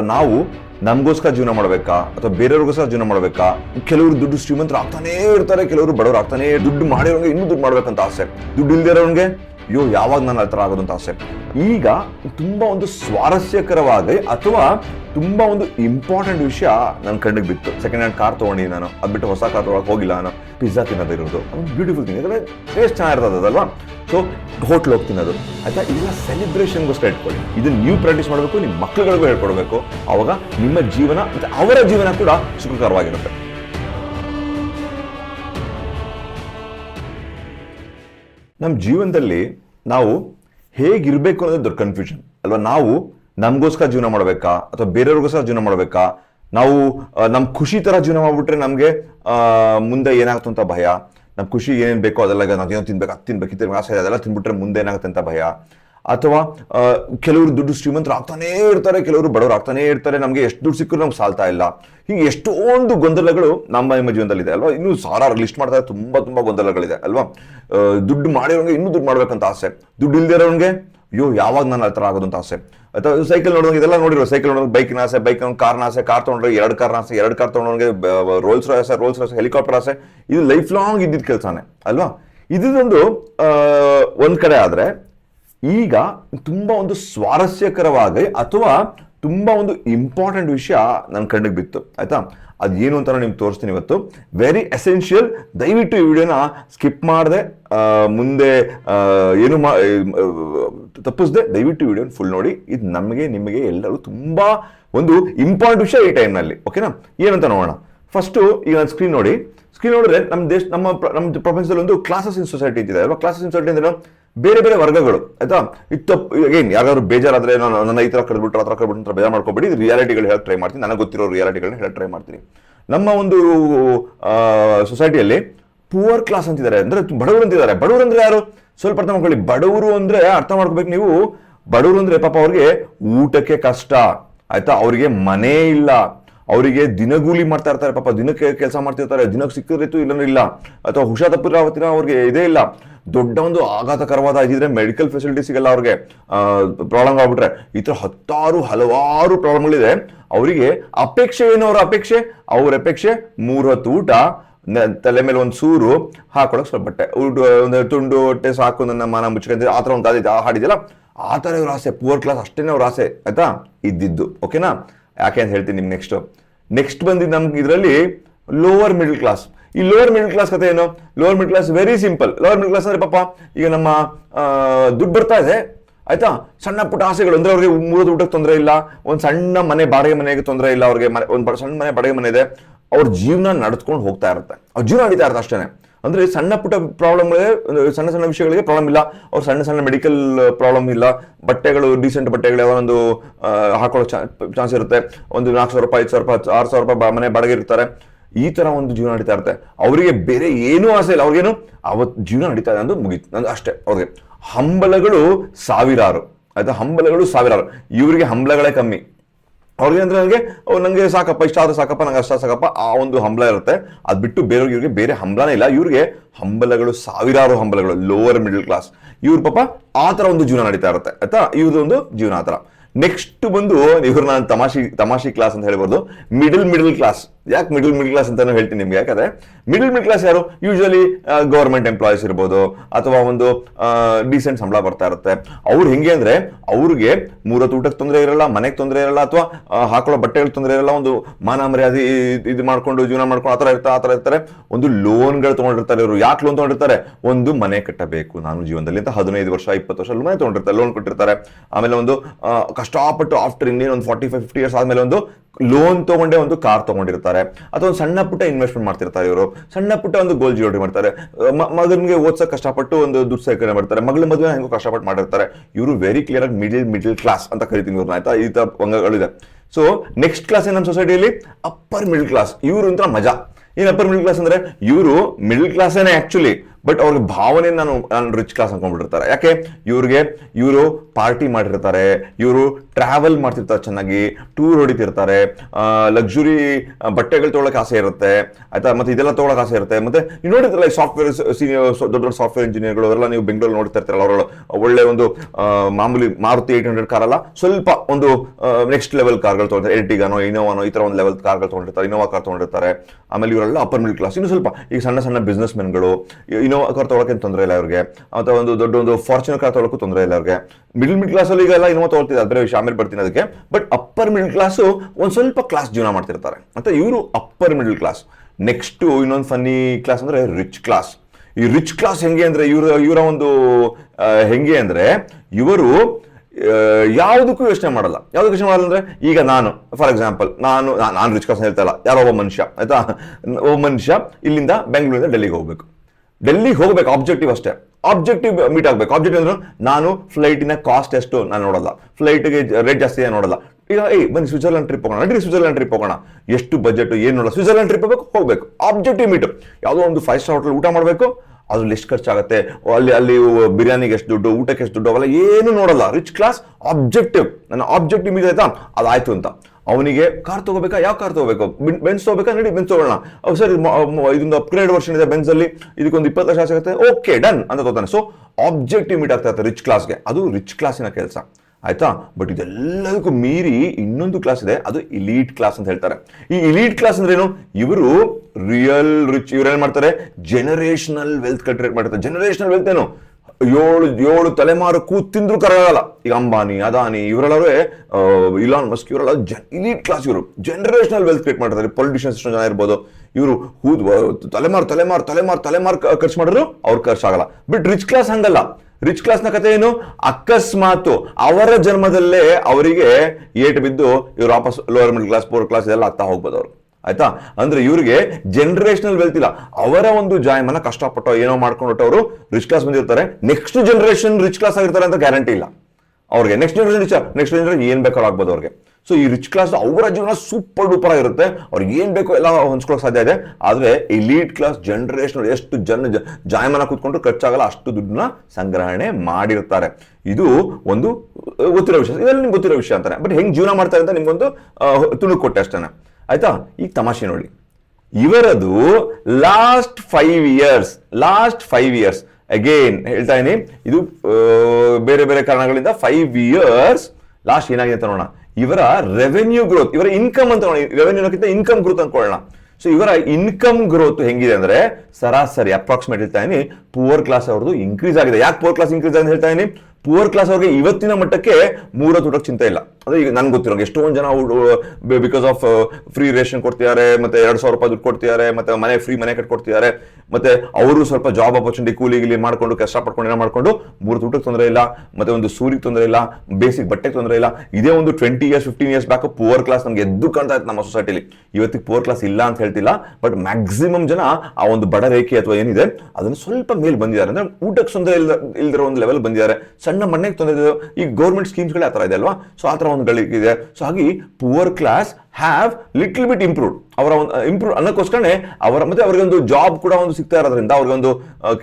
ನಾವು ನಮಗೋಸ್ಕರ ಜೀವನ ಮಾಡಬೇಕಾ? ಅಥವಾ ಬೇರೆಯವ್ರಿಗೋಸ್ಕರ ಜೀವನ ಮಾಡಬೇಕಾ? ಕೆಲವರು ದುಡ್ಡು ಶ್ರೀಮಂತರು ಆಗ್ತಾನೇ ಇರ್ತಾರೆ, ಕೆಲವರು ಬಡವರು ಆಗ್ತಾನೆ ದುಡ್ಡು ಮಾಡಿರೋಂಗೆ ಇನ್ನೂ ದುಡ್ಡು ಮಾಡ್ಬೇಕಂತ ಆಸೆ. ದುಡ್ಡು ಇಲ್ದಿರೋನ್ಗೆ ಅಯ್ಯೋ, ಯಾವಾಗ ನಾನು ಆ ಥರ ಆಗೋದು ಅಂತ ಆಸೆ. ಈಗ ತುಂಬಾ ಒಂದು ಸ್ವಾರಸ್ಯಕರವಾಗಿ ಅಥವಾ ತುಂಬಾ ಒಂದು ಇಂಪಾರ್ಟೆಂಟ್ ವಿಷಯ ನನ್ನ ಕಣ್ಣಿಗೆ ಬಿತ್ತು. ಸೆಕೆಂಡ್ ಹ್ಯಾಂಡ್ ಕಾರ್ ತೊಗೊಂಡಿದ್ದೀನಿ ನಾನು. ಅದು ಬಿಟ್ಟು ಹೊಸ ಕಾರ್ ತೊಗೊಳಕ್ಕೆ ಹೋಗಿಲ್ಲ ನಾನು. ಪಿಜ್ಜಾ ತಿನ್ನೋದಿರೋದು ಒಂದು ಬ್ಯೂಟಿಫುಲ್ ಥಿಂಗ್ ಯಾಕಂದರೆ ಟೇಸ್ಟ್ ಚೆನ್ನಾಗಿರ್ತದೆ ಅದಲ್ವಾ ಸೊ ಹೋಟ್ಲ್ ಹೋಗಿ ತಿನ್ನೋದು. ಆಯಿತಾ? ಇದೆಲ್ಲ ಸೆಲೆಬ್ರೇಷನ್ಗೋಸ್ಕರ ಇಟ್ಕೊಳ್ಳಿ. ಇದನ್ನು ನೀವು ಪ್ರಾಕ್ಟೀಸ್ ಮಾಡಬೇಕು ನಿಮ್ಮ ಮಕ್ಕಳುಗಳಿಗೂ ಹೇಳ್ಕೊಡ್ಬೇಕು. ಆವಾಗ ನಿಮ್ಮ ಜೀವನ ಮತ್ತು ಅವರ ಜೀವನ ಕೂಡ ಸುಖಕರವಾಗಿರುತ್ತೆ. ನಮ್ಮ ಜೀವನದಲ್ಲಿ ನಾವು ಹೇಗಿರಬೇಕು ಅನ್ನೋದು ದೊಡ್ಡ ಕನ್ಫ್ಯೂಷನ್ ಅಲ್ವಾ? ನಾವು ನಮಗೋಸ್ಕರ ಜೀವನ ಮಾಡಬೇಕಾ? ಅಥವಾ ಬೇರೆಯವ್ರಿಗೋಸ್ಕರ ಜೀವನ ಮಾಡಬೇಕಾ? ನಾವು ನಮ್ಮ ನಮ್ ಖುಷಿ ಥರ ಜೀವನ ಮಾಡಿಬಿಟ್ರೆ ನಮಗೆ ಮುಂದೆ ಏನಾಗುತ್ತೆ ಅಂತ ಭಯ. ನಮ್ಮ ಖುಷಿ ಏನೇನು ಬೇಕೋ ಅದೆಲ್ಲ ನಾವು ಏನೋ ತಿನ್ಬೇಕು, ಅದು ತಿನ್ಬೇಕು ಇದು ಆಸೆ ಅದೆಲ್ಲ ತಿನ್ಬಿಟ್ರೆ ಮುಂದೆ ಏನಾಗುತ್ತೆ ಅಂತ ಭಯ. ಅಥವಾ ಕೆಲವರು ದುಡ್ಡು ಶ್ರೀಮಂತರು ಆಗ್ತಾನೇ ಇರ್ತಾರೆ, ಕೆಲವರು ಬಡವರು ಆಗ್ತಾನೇ ಇರ್ತಾರೆ, ನಮಗೆ ಎಷ್ಟು ದುಡ್ಡು ಸಿಕ್ಕರೂ ನಮ್ಗೆ ಸಾಲ್ತಾ ಇಲ್ಲ. ಹೀಗೆ ಎಷ್ಟೊಂದು ಗೊಂದಲಗಳು ನಮ್ಮ ನಿಮ್ಮ ಜೀವನದಲ್ಲಿದೆ ಅಲ್ವಾ? ಇನ್ನೂ ಸಾರಾರು ಲಿಸ್ಟ್ ಮಾಡ್ತಾರೆ ತುಂಬ ತುಂಬ ಗೊಂದಲಗಳಿದೆ, ಅಲ್ವಾ? ದುಡ್ಡು ಮಾಡಿರೋನ್ಗೆ ಇನ್ನೂ ದುಡ್ಡು ಮಾಡ್ಬೇಕಂತ ಆಸೆ. ದುಡ್ಡು ಇಲ್ದಿರೋನ್ಗೆ ಅಯ್ಯೋ, ಯಾವಾಗ ನಾನು ಆ ಥರ ಆಗೋದು ಅಂತ ಆಸೆ. ಅಥವಾ ಸೈಕಲ್ ನೋಡೋದು ಇದೆಲ್ಲ ನೋಡಿರೋ ಸೈಕಲ್ ನೋಡೋದು ಬೈಕಿನ ಆಸೆ ಬೈಕ್ ಕಾರ್ನ ಆಸೆ ಕಾರ್ ತೊಗೊಂಡ್ರೆ ಎರಡು ಕಾರ್ನ ಆಸೆ ಎರಡು ಕಾರ್ ತೊಗೊಂಡೋಂಗೆ ರೋಲ್ಸ್ ಆಸೆ ರೋಲ್ಸ್ ಆಸೆ ಹೆಲಿಕಾಪ್ಟರ್ ಆಸೆ ಇದು ಲೈಫ್ ಲಾಂಗ್ ಇದ್ದಿದ್ದ ಕೆಲಸನೇ, ಅಲ್ವಾ? ಇದೊಂದು ಒಂದ್ ಕಡೆ ಆದ್ರೆ ಈಗ ತುಂಬಾ ಒಂದು ಸ್ವಾರಸ್ಯಕರವಾಗಿ ಅಥವಾ ತುಂಬಾ ಒಂದು ಇಂಪಾರ್ಟೆಂಟ್ ವಿಷಯ ನನ್ನ ಕಣ್ಣಿಗೆ ಬಿತ್ತು, ಆಯ್ತಾ? ಅದು ಏನು ಅಂತ ನಾನು ನಿಮ್ಗೆ ತೋರಿಸ್ತೀನಿ ಇವತ್ತು. ವೆರಿ ಎಸೆನ್ಷಿಯಲ್ ದಯವಿಟ್ಟು ಈ ವಿಡಿಯೋನ ಸ್ಕಿಪ್ ಮಾಡಿದೆ ಮುಂದೆ ಏನು ಮಾ ತಪ್ಪಿಸ್ದೆ, ದಯವಿಟ್ಟು ವಿಡಿಯೋನ ಫುಲ್ ನೋಡಿ. ಇದು ನಮಗೆ, ನಿಮಗೆ, ಎಲ್ಲರೂ ತುಂಬ ಒಂದು ಇಂಪಾರ್ಟೆಂಟ್ ವಿಷಯ ಈ ಟೈಮ್ನಲ್ಲಿ ಓಕೆನಾ ಏನಂತ ನೋಡೋಣ. ಫಸ್ಟು ಈಗ ನಾನು ಸ್ಕ್ರೀನ್ ನೋಡಿ. ಸ್ಕ್ರೀನ್ ನೋಡಿದ್ರೆ ನಮ್ಮ ದೇಶ, ನಮ್ಮ ನಮ್ಮ ಪ್ರಪಂಚದಲ್ಲಿ ಒಂದು ಕ್ಲಾಸಸ್ ಇನ್ ಸೊಸೈಟಿ ಇದೆ ಅಲ್ವಾ? ಕ್ಲಾಸಸ್ ಇನ್ ಸೊಸೈಟಿ ಅಂದ್ರೆ ಬೇರೆ ಬೇರೆ ವರ್ಗಗಳು, ಆಯ್ತಾ? ಇತ್ತು ಏನ್ ಯಾರು ಬೇಜಾರಾದ್ರೆ ನಾನು ನನ್ನ ಈ ಥರ ಕರೆದ್ಬಿಟ್ರೆ, ಆ ಥರ ಕರೆದ್ಬಿಟ್ಟು ಅಂತ ಬೇಜಾರು ಮಾಡ್ಕೊಬೇಡಿ. ರಿಯಾಲಿಟಿಗಳು ಹೇಳಕ್ ಟ್ರೈ ಮಾಡ್ತೀನಿ. ನನಗೆ ಗೊತ್ತಿರೋ ರಿಯಾಲಿಟಿಗಳನ್ನ ಹೇಳಕ್ ಟ್ರೈ ಮಾಡ್ತೀನಿ. ನಮ್ಮ ಒಂದು ಸೊಸೈಟಿಯಲ್ಲಿ ಪುವರ್ ಕ್ಲಾಸ್ ಅಂತಿದ್ದಾರೆ. ಅಂದ್ರೆ ಬಡವರು ಅಂತಿದ್ದಾರೆ. ಬಡವರು ಅಂದ್ರೆ ಯಾರು? ಸ್ವಲ್ಪ ಅರ್ಥ ಮಾಡ್ಕೊಳ್ಳಿ. ಬಡವರು ಅಂದ್ರೆ ಅರ್ಥ ಮಾಡ್ಕೋಬೇಕು ನೀವು. ಬಡವರು ಅಂದ್ರೆ ಪಾಪ ಅವ್ರಿಗೆ ಊಟಕ್ಕೆ ಕಷ್ಟ. ಆಯಿತಾ? ಅವರಿಗೆ ಮನೆ ಇಲ್ಲ. ಅವರಿಗೆ ದಿನಗೂಲಿ ಮಾಡ್ತಾ ಇರ್ತಾರೆ. ಪಾಪ ದಿನಕ್ಕೆ ಕೆಲಸ ಮಾಡ್ತಿರ್ತಾರೆ. ದಿನಕ್ಕೆ ಸಿಕ್ಕಿದ್ರಿತ್ತು ಇಲ್ಲಂದ್ರೆ ಇಲ್ಲ. ಅಥವಾ ಹುಷಾ ತಪ್ಪಿರಾವತ್ತಿನ ಅವ್ರಿಗೆ ಇದೇ ಇಲ್ಲ. ದೊಡ್ಡ ಒಂದು ಆಘಾತಕರವಾದ ಇದಿದ್ರೆ ಮೆಡಿಕಲ್ ಫೆಸಿಲಿಟಿ ಸಿಗಲ್ಲ ಅವ್ರಿಗೆ ಪ್ರಾಬ್ಲಮ್ ಆಗ್ಬಿಟ್ರೆ. ಈ ಥರ ಹತ್ತಾರು, ಹಲವಾರು ಪ್ರಾಬ್ಲಮ್ಗಳಿದೆ ಅವರಿಗೆ ಅಪೇಕ್ಷೆ ಏನು ಅವ್ರ ಅಪೇಕ್ಷೆ? ಅವ್ರ ಅಪೇಕ್ಷೆ ಮೂರು ಹೊತ್ತು ಊಟ ತಲೆ ಮೇಲೆ ಒಂದು ಸೂರು, ಹಾಕೊಳಕ್ ಸ್ವಲ್ಪ ಬಟ್ಟೆ ಒಂದು ತುಂಡು ಹೊಟ್ಟೆ ಸಾಕು, ನನ್ನ ಮಾನ ಮುಚ್ಕೊಂತ ಆ ಥರ ಒಂದು ಹಾಡಿದೆಯಲ್ಲ? ಆ ಥರ ಇವ್ರ ಆಸೆ ಪೂರ್ ಕ್ಲಾಸ್ ಅಷ್ಟೇನೆ ಅವ್ರ ಆಸೆ, ಆಯ್ತಾ? ಇದ್ದಿದ್ದು ಓಕೆನಾ ಯಾಕೆ ಅಂತ ಹೇಳ್ತೀನಿ ನಿಮ್ಗೆ ನೆಕ್ಸ್ಟ್ ನೆಕ್ಸ್ಟ್ ಬಂದಿದ್ದು ನಮ್ಗೆ ಇದರಲ್ಲಿ ಲೋವರ್ ಮಿಡಲ್ ಕ್ಲಾಸ್ ಈ ಲೋವರ್ ಮಿಡಲ್ ಕ್ಲಾಸ್ ಕತೆ ಏನು? Lower middle class very simple lower middle class ಅಂದ್ರೆ ಪಾಪ, ಈಗ ನಮ್ಮ ದುಡ್ಡು ಬರ್ತಾ ಇದೆ, ಆಯ್ತಾ? ಸಣ್ಣ ಪುಟ್ಟ ಆಸೆಗಳು. ಅಂದ್ರೆ ಅವ್ರಿಗೆ ಮೂರು ಊಟಕ್ಕೆ ತೊಂದರೆ ಇಲ್ಲ, ಒಂದು ಸಣ್ಣ ಮನೆ ಬಾಡಿಗೆ ಮನೆಗೆ ತೊಂದರೆ ಇಲ್ಲ ಅವ್ರಿಗೆ ಮನೆ, ಒಂದು ಸಣ್ಣ ಮನೆ ಬಾಡಿಗೆ ಮನೆ ಇದೆ. ಅವ್ರ ಜೀವನ ನಡೆದುಕೊಂಡು ಹೋಗ್ತಾ ಇರುತ್ತೆ. ಅವ್ರ ಜೀವನ ನಡೀತಾ ಇರುತ್ತೆ ಅಷ್ಟೇನೆ. ಅಂದ್ರೆ ಸಣ್ಣ ಪುಟ್ಟ ಪ್ರಾಬ್ಲಮ್ಗಳೇ ಸಣ್ಣ ಸಣ್ಣ ವಿಷಯಗಳಿಗೆ ಪ್ರಾಬ್ಲಮ್ ಇಲ್ಲ. ಅವ್ರು ಸಣ್ಣ ಸಣ್ಣ ಮೆಡಿಕಲ್ ಪ್ರಾಬ್ಲಮ್ ಇಲ್ಲ. ಬಟ್ಟೆಗಳು ಡೀಸೆಂಟ್ ಬಟ್ಟೆಗಳು ಒಂದು ಹಾಕೊಳ್ಳೋ ಚಾನ್ಸ್ ಇರುತ್ತೆ. ಒಂದು ನಾಲ್ಕು ಸಾವಿರ ರೂಪಾಯಿ, ಐದು ಸಾವಿರ ರೂಪಾಯಿ, ಆರು ಸಾವಿರ ರೂಪಾಯಿ ಮನೆ ಬಾಡಿಗೆ ಇರ್ತಾರೆ. ಈ ತರ ಒಂದು ಜೀವನ ನಡೀತಾ ಇರುತ್ತೆ. ಅವರಿಗೆ ಬೇರೆ ಏನೂ ಆಸೆ ಇಲ್ಲ. ಅವ್ರಿಗೇನು? ಅವತ್ತು ಜೀವನ ನಡೀತಾ ಇದೆ ಅಂದು ಮುಗೀತು. ನಂದು ಅಷ್ಟೇ. ಅವ್ರಿಗೆ ಹಂಬಲಗಳು ಸಾವಿರಾರು. ಆಯ್ತಾ? ಹಂಬಲಗಳು ಸಾವಿರಾರು. ಇವರಿಗೆ ಹಂಬಲಗಳೇ ಕಮ್ಮಿ. ಅವ್ರಿಗೆ ಅಂದ್ರೆ ನನಗೆ ನನಗೆ ನಂಗೆ ಸಾಕಪ್ಪ, ಇಷ್ಟ ಆದ್ರೆ ಸಾಕಪ್ಪ, ನಂಗೆ ಅಷ್ಟ ಸಾಕಪ್ಪ, ಆ ಒಂದು ಹಂಬಲ ಇರುತ್ತೆ. ಅದ್ ಬಿಟ್ಟು ಬೇರೆಯವ್ರಿಗೆ ಇವ್ರಿಗೆ ಬೇರೆ ಹಂಬಲನೇ ಇಲ್ಲ. ಇವ್ರಿಗೆ ಹಂಬಲಗಳು, ಸಾವಿರಾರು ಹಂಬಲಗಳು ಲೋವರ್ ಮಿಡಲ್ ಕ್ಲಾಸ್ ಇವ್ರ ಪಾಪ ಆ ತರ ಒಂದು ಜೀವನ ನಡೀತಾ ಇರುತ್ತೆ. ಆಯ್ತಾ? ಇವ್ರದ್ದು ಒಂದು ಜೀವನ ಆ ನೆಕ್ಸ್ಟ್ ಬಂದು ಇವ್ರು ನಾನು ತಮಾಷಿ ತಮಾಷಿ ಕ್ಲಾಸ್ ಅಂತ ಹೇಳ್ಬೋದು ಮಿಡಲ್ ಮಿಡಲ್ ಕ್ಲಾಸ್ ಯಾಕೆ ಮಿಡಲ್ ಮಿಡಲ್ ಕ್ಲಾಸ್ ಅಂತಾನು ಹೇಳ್ತೀನಿ ನಿಮ್ಗೆ. ಯಾಕಂದ್ರೆ ಮಿಡಲ್ ಮಿಡಲ್ ಕ್ಲಾಸ್ ಯಾರು? ಯೂಶಲಿ ಗೌರ್ಮೆಂಟ್ ಎಂಪ್ಲಾಯೀಸ್ ಇರ್ಬೋದು, ಅಥವಾ ಒಂದು ಡೀಸೆಂಟ್ ಸಂಬಳ ಬರ್ತಾ ಇರುತ್ತೆ. ಅವ್ರು ಹೆಂಗೆ ಅಂದ್ರೆ, ಅವ್ರಿಗೆ ಮೂರತ್ತು ಊಟಕ್ಕೆ ತೊಂದರೆ ಇರಲ್ಲ, ಮನೆಗೆ ತೊಂದರೆ ಇರಲ್ಲ, ಅಥವಾ ಹಾಕೊಳ್ಳೋ ಬಟ್ಟೆಗಳು ತೊಂದರೆ ಇರಲ್ಲ, ಒಂದು ಮಾನ ಮರ್ಯಾದೆ ಇದು ಮಾಡ್ಕೊಂಡು, ಜೀವನ ಮಾಡ್ಕೊಂಡು, ಆ ಥರ ಇರ್ತಾ, ಆ ಥರ ಇರ್ತಾರೆ. ಒಂದು ಲೋನ್ಗಳು ತೊಗೊಂಡಿರ್ತಾರೆ ಇವರು. ಯಾಕೆ ಲೋನ್ ತೊಗೊಂಡಿರ್ತಾರೆ? ಒಂದು ಮನೆ ಕಟ್ಟಬೇಕು. ನಾನು ಜೀವನದಲ್ಲಿ ಅಂತ ಹದಿನೈದು ವರ್ಷ, ಇಪ್ಪತ್ತು ವರ್ಷ ಮನೆ ತೊಗೊಂಡಿರ್ತಾರೆ ಲೋನ್ ಕೊಟ್ಟಿರ್ತಾರೆ. ಆಮೇಲೆ ಒಂದು ಕಷ್ಟಪಟ್ಟು ಆಫ್ಟರ್ ಇನ್ನೇನು ಒಂದು ಫಾರ್ಟಿ ಫೈವ್ ಫಿಫ್ಟಿ ಇಯರ್ಸ್ ಆದಮೇಲೆ ಒಂದು ಲೋನ್ ತಗೊಂಡೇ ಒಂದು ಕಾರ್ ತಗೊಂಡಿರ್ತಾರೆ. ಅಥವಾ ಒಂದು ಸಣ್ಣ ಪುಟ್ಟ ಇನ್ವೆಸ್ಟ್ಮೆಂಟ್ ಮಾಡ್ತಿರ್ತಾರೆ ಇವರು. ಸಣ್ಣ ಪುಟ್ಟ ಒಂದು ಗೋಲ್ ಜೋಡಿ ಮಾಡ್ತಾರೆ. ಮಗನಿಗೆ ಓದ್ಸಕ್ ಕಷ್ಟಪಟ್ಟು ಒಂದು ದುಡ್ಡು ಸೇರ್ಕರಣೆ ಮಾಡ್ತಾರೆ. ಮಗಳ ಮದುವೆ ಹೆಂಗೋ ಕಷ್ಟಪಟ್ಟು ಮಾಡಿರ್ತಾರೆ. ಇವರು ವೆರಿ ಕ್ಲಿಯರ್ ಆಗಿ ಮಿಡಿಲ್ ಮಿಡಿಲ್ ಕ್ಲಾಸ್ ಅಂತ ಕರಿತೀನಿ ಇವ್ರನ್ನ, ಆಯ್ತಾ? ಈ ತರ ಅಂಗಗಳಿದೆ. ಸೊ ನೆಕ್ಸ್ಟ್ ಕ್ಲಾಸ್ ನಮ್ಮ ಸೊಸೈಟಿಯಲ್ಲಿ ಅಪ್ಪರ್ ಮಿಡಿಲ್ ಕ್ಲಾಸ್ ಇವರು ಅಂತ ಮಜಾ. ಏನ್ ಅಪ್ಪರ್ ಮಿಡಿಲ್ ಕ್ಲಾಸ್ ಅಂದ್ರೆ? ಇವರು ಮಿಡಿಲ್ ಕ್ಲಾಸೇನೆ ಆಕ್ಚುಲಿ ಬಟ್ ಅವ್ರಿಗೆ ಭಾವನೆ ನಾನು ನಾನು ರಿಚ್ ಕ್ಲಾಸ್ ಅನ್ಕೊಂಡ್ಬಿಟ್ಟಿರ್ತಾರೆ. ಯಾಕೆ? ಇವ್ರಿಗೆ, ಇವರು ಪಾರ್ಟಿ ಮಾಡಿರ್ತಾರೆ, ಇವರು ಟ್ರಾವೆಲ್ ಮಾಡ್ತಿರ್ತಾರೆ ಚೆನ್ನಾಗಿ ಟೂರ್ ಹೊಡಿತಿರ್ತಾರೆ ಲಕ್ಸುರಿ ಬಟ್ಟೆಗಳು ತೊಗೊಳಕ್ಕೆ ಆಸೆ ಇರುತ್ತೆ, ಆಯ್ತಾ? ಮತ್ತೆ ಇದೆಲ್ಲ ತೊಗೊಳಕ್ಕೆ ಆಸೆ ಇರುತ್ತೆ. ಮತ್ತೆ ನೀವು ನೋಡಿದ್ರಲ್ಲ ಸಾಫ್ಟ್ವೇರ್ ಸೀನಿಯರ್ ದೊಡ್ಡ ದೊಡ್ಡ ಸಾಫ್ಟ್ವೇರ್ ಇಂಜಿನಿಯರ್ಗಳು ಅವರೆಲ್ಲ ನೀವು ಬೆಂಗಳೂರು ನೋಡ್ತಾ ಇರ್ತಾರಲ್ಲ ಅವರ ಒಳ್ಳೆ ಒಂದು ಮಾಮೂಲಿ ಮಾರುತಿ ಏಟ್ ಹಂಡ್ರೆಡ್ ಕಾರ್ ಅಲ್ಲ, ಸ್ವಲ್ಪ ಒಂದು ನೆಕ್ಸ್ಟ್ ಲೆವೆಲ್ ಕಾರ್ಗಳು ತೊಗೊಳ್ತಾರೆ ಎರ್ಟಿಗಾನೋ ಇನೋವಾನೋ ಈ ಥರ ಒಂದು ಲೆವೆಲ್ ಕಾರ್ಗಳು ತೊಗೊಂಡಿರ್ತಾರೆ ಇನೋವಾ ಕಾರ್ ತೊಗೊಂಡಿರ್ತಾರೆ. ಆಮೇಲೆ ಇವರೆಲ್ಲ ಅಪ್ಪರ್ ಮಿಡಲ್ ಕ್ಲಾಸ್ ಇನ್ನು ಸ್ವಲ್ಪ, ಈಗ ಸಣ್ಣ ಸಣ್ಣ ಬಿಸ್ನೆಸ್ ಮೆನ್ಗಳು ಇನೋವಾ ಕಾರ್ ತೊಗೊಳಕ್ಕೆ ತೊಂದರೆ ಇಲ್ಲ ಅವ್ರಿಗೆ. ಅಥವಾ ಒಂದು ದೊಡ್ಡ ಒಂದು ಫಾರ್ಚುನರ್ ಕಾರ್ ತೊಗೊಳಕ್ಕೂ ತೊಂದರೆ ಇಲ್ಲ ಅವ್ರಿಗೆ. ಮಿಡಲ್ ಮಿಡ್ ಕ್ಲಾಸ್ ಅಲ್ಲಿ ಈಗೆಲ್ಲ ಇನೋವಾ ತೊಗೊಳ್ತಿದ್ದಾರೆ. ಅದ್ರ ವಿಷಯ, ಆಮೇಲೆ ಬರ್ತೀನಿ ಅದಕ್ಕೆ. ಬಟ್ ಅಪ್ಪರ್ ಮಿಡಲ್ ಕ್ಲಾಸು ಒಂದು ಸ್ವಲ್ಪ ಕ್ಲಾಸ್ ಜೀವನ ಮಾಡ್ತಿರ್ತಾರೆ. ಮತ್ತೆ ಇವರು ಅಪ್ಪರ್ ಮಿಡಲ್ ಕ್ಲಾಸ್ ನೆಕ್ಸ್ಟ್ ಇನ್ನೊಂದು ಫನ್ನಿ ಕ್ಲಾಸ್ ಅಂದ್ರೆ ರಿಚ್ ಕ್ಲಾಸ್ ಈ ರಿಚ್ ಕ್ಲಾಸ್ ಹೆಂಗೆ ಅಂದ್ರೆ ಇವರ ಇವರ ಒಂದು ಹೆಂಗೆ ಅಂದ್ರೆ ಇವರು ಯಾವುದಕ್ಕೂ ಯೋಚನೆ ಮಾಡಲ್ಲ. ಯಾವುದಕ್ಕೂ ಯೋಚನೆ ಮಾಡಲ್ಲ ಅಂದ್ರೆ ಈಗ ನಾನು ಫಾರ್ ಎಕ್ಸಾಂಪಲ್ ನಾನು ನಾನು ರಿಚ್ ಕ್ಲಾಸ್ ಹೇಳ್ತಾ ಇಲ್ಲ. ಯಾರೋ ಒಬ್ಬ ಮನುಷ್ಯ, ಆಯ್ತಾ? ಒಬ್ಬ ಮನುಷ್ಯ ಇಲ್ಲಿಂದ ಬೆಂಗಳೂರಿಂದ ಡೆಲ್ಲಿಗೆ ಹೋಗ್ಬೇಕು. ಡೆಲ್ಲಿಗೆ ಹೋಗಬೇಕು ಆಬ್ಜೆಕ್ಟಿವ್ ಅಷ್ಟೇ. ಆಬ್ಜೆಕ್ಟಿವ್ ಮೀಟ್ ಆಗಬೇಕು. ಆಬ್ಜೆಕ್ಟಿವ್ ಅಂದ್ರೆ ನಾನು ಫ್ಲೈಟಿನ ಕಾಸ್ಟ್ ಎಷ್ಟು ನಾನು ನೋಡಲ್ಲ. ಫ್ಲೈಟ್ಗೆ ರೇಟ್ ಜಾಸ್ತಿ ನೋಡಲ್ಲ. ಈಗ, ಏಯ್, ಬನ್ನಿ ಸ್ವಿಟ್ಜರ್ಲೆಂಡ್ ಟ್ರಿಪ್ ಹೋಗೋಣ. ನಡೀರಿ ಸ್ವಿಟ್ಜರ್ಲೆಂಡ್ ಟ್ರಿಪ್ ಹೋಗೋಣ. ಎಷ್ಟು ಬಜೆಟ್ ಏನು ನೋಡಲ್ಲ. ಸ್ವಿಟ್ಜರ್ಲೆಂಡ್ ಟ್ರಿಪ್ ಹೋಗಬೇಕು ಹೋಗಬೇಕು. ಆಬ್ಜೆಕ್ಟಿವ್ ಮೀಟ್ ಯಾವುದೋ ಒಂದು ಫೈವ್ ಸ್ಟಾರ್ ಹೋಟೆಲ್ ಊಟ ಮಾಡಬೇಕು. ಅದ್ರಲ್ಲಿ ಎಷ್ಟು ಖರ್ಚಾಗುತ್ತೆ? ಅಲ್ಲಿ ಅಲ್ಲಿ ಬಿರಿಯಾನಿಗೆ ಎಷ್ಟು ದುಡ್ಡು, ಊಟಕ್ಕೆ ಎಷ್ಟು ದುಡ್ಡು, ಅವೆಲ್ಲ ಏನು ನೋಡಲ್ಲ. ರಿಚ್ ಕ್ಲಾಸ್ ಆಬ್ಜೆಕ್ಟಿವ್ ನನ್ನ ಆಬ್ಜೆಕ್ಟಿವ್ ಮೀಟ್ ಆಯ್ತಾ? ಅದಾಯ್ತು ಅಂತ. ಅವನಿಗೆ ಕಾರ್ ತಗೋಬೇಕಾ? ಯಾವ ಕಾರ್ ತಗೋಬೇಕು? ಬೆನ್ಸ್ ತಗೋಬೇಕಾ? ನಡಿ, ಬೆನ್ಸ್ ಅವ್ ಸರ್ ಇದೊಂದು ಅಪ್ಗ್ರೇಡ್ ವರ್ಷನ್ ಇದೆ ಬೆನ್ಸ್ ಅಲ್ಲಿ ಇದಕ್ಕೊಂದು ಇಪ್ಪತ್ತು ಲಕ್ಷ ಆಗುತ್ತೆ. ಓಕೆ ಡನ್ ಅಂತ ತಗೋತಾನೆ. ಸೊ ಆಬ್ಜೆಕ್ಟಿವ್ ಮೀಟ್ ಆಗ್ತಾ ಇರುತ್ತೆ ರಿಚ್ ಕ್ಲಾಸ್ಗೆ ಅದು ರಿಚ್ ಕ್ಲಾಸಿನ ಕೆಲಸ. ಆಯ್ತಾ? ಬಟ್ ಇದೆಲ್ಲದಕ್ಕೂ ಮೀರಿ ಇನ್ನೊಂದು ಕ್ಲಾಸ್ ಇದೆ. ಅದು ಇಲೀಟ್ ಕ್ಲಾಸ್ ಅಂತ ಹೇಳ್ತಾರೆ. ಈ ಇಲೀಟ್ ಕ್ಲಾಸ್ ಅಂದ್ರೆ ಏನು? ಇವರು ರಿಯಲ್ ರಿಚ್ ಇವ್ರು ಏನ್ ಮಾಡ್ತಾರೆ? ಜನರೇಷನಲ್ ವೆಲ್ತ್ ಕಟ್ರೇಟ್ ಮಾಡ್ತಾರೆ. ಜನರೇಷನಲ್ ವೆಲ್ತ್ ಏನು? ಏಳು ಏಳು ತಲೆಮಾರು ಕೂತಿಂದ್ರೂ ತಿಂದ್ರು ಕರಗಲ್ಲ ಈಗ ಅಂಬಾನಿ, ಅದಾನಿ, ಇವರೆಲ್ಲರೂ ಇಲಾನ್ ಮಸ್ಕ್ ಇವರೆಲ್ಲ ಇಲೀಟ್ ಕ್ಲಾಸ್ ಇವರು. ಜನರೇಷನಲ್ ವೆಲ್ತ್ ಕ್ರಿಯೇಟ್ ಮಾಡ್ತಾರೆ. ಪೊಲಿಟಿಷಿಯನ್ಸ್ ಎಷ್ಟು ಜನ ಇರ್ಬೋದು. ಇವರು ಹೂದ್ ತಲೆಮಾರು ತಲೆಮಾರು ತಲೆಮಾರು ತಲೆಮಾರು ಖರ್ಚು ಮಾಡಿದ್ರು ಕರ್ಚ್ ಆಗಲ್ಲ. ಬಟ್ ರಿಚ್ ಕ್ಲಾಸ್ ಹಂಗಲ್ಲ. ರಿಚ್ ಕ್ಲಾಸ್ನ ಕಥೆ ಏನು? ಅಕಸ್ಮಾತ್ ಅವರ ಜನ್ಮದಲ್ಲೇ ಅವರಿಗೆ ಏಟ್ ಬಿದ್ದು ಇವರು ವಾಪಸ್ lower middle class poor class ಇದೆಲ್ಲ ಆಗ್ತಾ ಹೋಗ್ಬೋದು ಅವ್ರು. ಆಯ್ತಾ? ಅಂದ್ರೆ ಇವರಿಗೆ ಜನರೇಷನಲ್ ವೆಲ್ತ್ ಇಲ್ಲ. ಅವರ ಒಂದು ಜಾಯಮನ ಕಷ್ಟಪಟ್ಟು ಏನೋ ಮಾಡ್ಕೊಂಡು ಅವರು ರಿಚ್ ಕ್ಲಾಸ್ ಬಂದಿರ್ತಾರೆ. ನೆಕ್ಸ್ಟ್ ಜನರೇಷನ್ ರಿಚ್ ಕ್ಲಾಸ್ ಆಗಿರ್ತಾರೆ ಅಂತ ಗ್ಯಾರಂಟಿ ಇಲ್ಲ. ಅವ್ರಿಗೆ next generation rich next generation ಏನ್ ಬೇಕಾದ್ರೂ ಆಗ್ಬೋದು ಅವ್ರಿಗೆ. ಸೊ ಈ ರಿಚ್ ಕ್ಲಾಸ್ ಅವರ ಜೀವನ ಸೂಪರ್ ಡೂಪರ್ ಆಗಿರುತ್ತೆ. ಅವ್ರಿಗೆ ಏನ್ ಬೇಕೋ ಎಲ್ಲ ಹೊಂಚ್ಕೊಳಕ್ ಸಾಧ್ಯ ಇದೆ. ಆದ್ರೆ ಲೀಡ್ ಕ್ಲಾಸ್ ಜನರೇಷನ್ ಎಷ್ಟು ಜನ ಜಾಯಮಾನ ಕೂತ್ಕೊಂಡು ಖರ್ಚಾಗಲ್ಲ, ಅಷ್ಟು ದುಡ್ಡನ್ನ ಸಂಗ್ರಹಣೆ ಮಾಡಿರ್ತಾರೆ. ಇದು ಒಂದು ಗೊತ್ತಿರೋ ವಿಷಯ. ಇದೆಲ್ಲ ನಿಮ್ಗೆ ಗೊತ್ತಿರೋ ವಿಷಯ ಅಂತಾನೆ. ಬಟ್ ಹೆಂಗ್ ಜೀವನ ಮಾಡ್ತಾರೆ ಅಂತ ನಿಮ್ಗೊಂದು ತುಣುಕು ಕೊಟ್ಟೆ ಅಷ್ಟೇ ಆಯ್ತಾ? ಈಗ ತಮಾಷೆ ನೋಡಿ. ಇವರದು last five years last five years again ಹೇಳ್ತಾ ಇದೀನಿ. ಇದು ಬೇರೆ ಬೇರೆ ಕಾರಣಗಳಿಂದ ಫೈವ್ ಇಯರ್ಸ್ ಲಾಸ್ಟ್ ಏನಾಗಿದೆ ಅಂತ ನೋಡೋಣ. ಇವರ ರೆವೆನ್ಯೂ ಗ್ರೋತ್ ಇವರ ಇನ್ಕಮ್ ಅಂತ ನೋಡಿ ರೆವೆನ್ಯೂನಕ್ಕಿಂತ ಇನ್ಕಮ್ ಗ್ರೋತ್ ಅನ್ಕೊಳ್ಳೋಣ ಸೊ ಇವರ ಇನ್ಕಮ್ ಗ್ರೋತ್ ಹೆಂಗಿದೆ ಅಂದ್ರೆ ಸರಾಸರಿ ಅಪ್ರಾಕ್ಸಿಮೇಟ್ ಹೇಳ್ತಾ ಇದೀನಿ ಪುವರ್ ಕ್ಲಾಸ್ ಅವ್ರದ್ದು ಇನ್ಕ್ರೀಸ್ ಆಗಿದೆ. ಯಾಕೆ ಪುವರ್ ಕ್ಲಾಸ್ ಇನ್ಕ್ರೀಸ್ ಅಂತ ಹೇಳ್ತಾ ಇದೀನಿ? ಪುವರ್ ಕ್ಲಾಸ್ ಅವ್ರಿಗೆ ಇವತ್ತಿನ ಮಟ್ಟಕ್ಕೆ ಮೂರ ಊಟಕ್ಕೆ ಚಿಂತೆ ಇಲ್ಲ. ಅಂದ್ರೆ ಈಗ ನನ್ಗೆ ಗೊತ್ತಿರೋ ಎಷ್ಟೊಂದು ಜನ ಬಿಕಾಸ್ ಆಫ್ ಫ್ರೀ ರೇಷನ್ ಕೊಡ್ತಿದ್ದಾರೆ, ಮತ್ತೆ ಎರಡ್ ಸಾವಿರ ರೂಪಾಯಿ ದುಡ್ಡು ಕೊಡ್ತಿದ್ದಾರೆ, ಮತ್ತೆ ಮನೆ ಫ್ರೀ ಮನೆ ಕಟ್ಕೊಡ್ತಿದ್ದಾರೆ, ಮತ್ತೆ ಅವರು ಸ್ವಲ್ಪ ಜಾಬ್ ಆಪರ್ಚುನಿಟಿ ಕೂಲಿ ಗಿಲಿ ಮಾಡ್ಕೊಂಡು ಕಷ್ಟ ಪಡ್ಕೊಂಡು ಮಾಡ್ಕೊಂಡು ಮೂರು ಊಟಕ್ಕೆ ತೊಂದರೆ ಇಲ್ಲ, ಮತ್ತೆ ಒಂದು ಸೂರಿಗೆ ತೊಂದರೆ ಇಲ್ಲ ಬೇಸಿಕ್ ಬಟ್ಟೆಗೆ ತೊಂದರೆ ಇಲ್ಲ. ಇದೇ ಒಂದು twenty years fifteen years back poor class ನಮ್ಗೆ ಎದ್ದು ಕಾಣ್ತಾ ಇತ್ತು ನಮ್ಮ ಸೊಸೈಟಿಲಿ ಇವತ್ತಿಗೆ ಪುವರ್ ಕ್ಲಾಸ್ ಇಲ್ಲ ಅಂತ ಹೇಳ್ತಿಲ್ಲ ಬಟ್ ಮ್ಯಾಕ್ಸಿಮಮ್ ಜನ ಆ ಒಂದು ಬಡ ರೇಖೆ ಅಥವಾ ಏನಿದೆ, ಅದನ್ನು ಸ್ವಲ್ಪ ಮೇಲೆ ಬಂದಿದ್ದಾರೆ. ಅಂದ್ರೆ ಊಟಕ್ಕೆ ತೊಂದರೆ ಇಲ್ಲ ಇಲ್ದಿರೋ ಒಂದು ಲೆವೆಲ್ ಬಂದಿದ್ದಾರೆ. ಸಣ್ಣ ಮನೆಗೆ ತೊಂದರೆ ಇದೆ ಈ ಗೌರ್ಮೆಂಟ್ ಸ್ಕೀಮ್ಸ್ಗಳೇ ಆ ಥರ ಇದೆ ಅಲ್ವಾ? ಸೊ ಆ ಥರ ಒಂದು ಗಳಿಗಿದೆ. ಸೊ ಹಾಗೆ poor class have little bit improve ಅವರ ಒಂದು ಇಂಪ್ರೂವ್ ಅನ್ನೋಕ್ಕೋಸ್ಕರನೇ ಅವರ, ಮತ್ತೆ ಅವರಿಗೆ ಒಂದು ಜಾಬ್ ಕೂಡ ಒಂದು ಸಿಗ್ತಾ ಇರೋದ್ರಿಂದ ಅವ್ರಿಗೆ ಒಂದು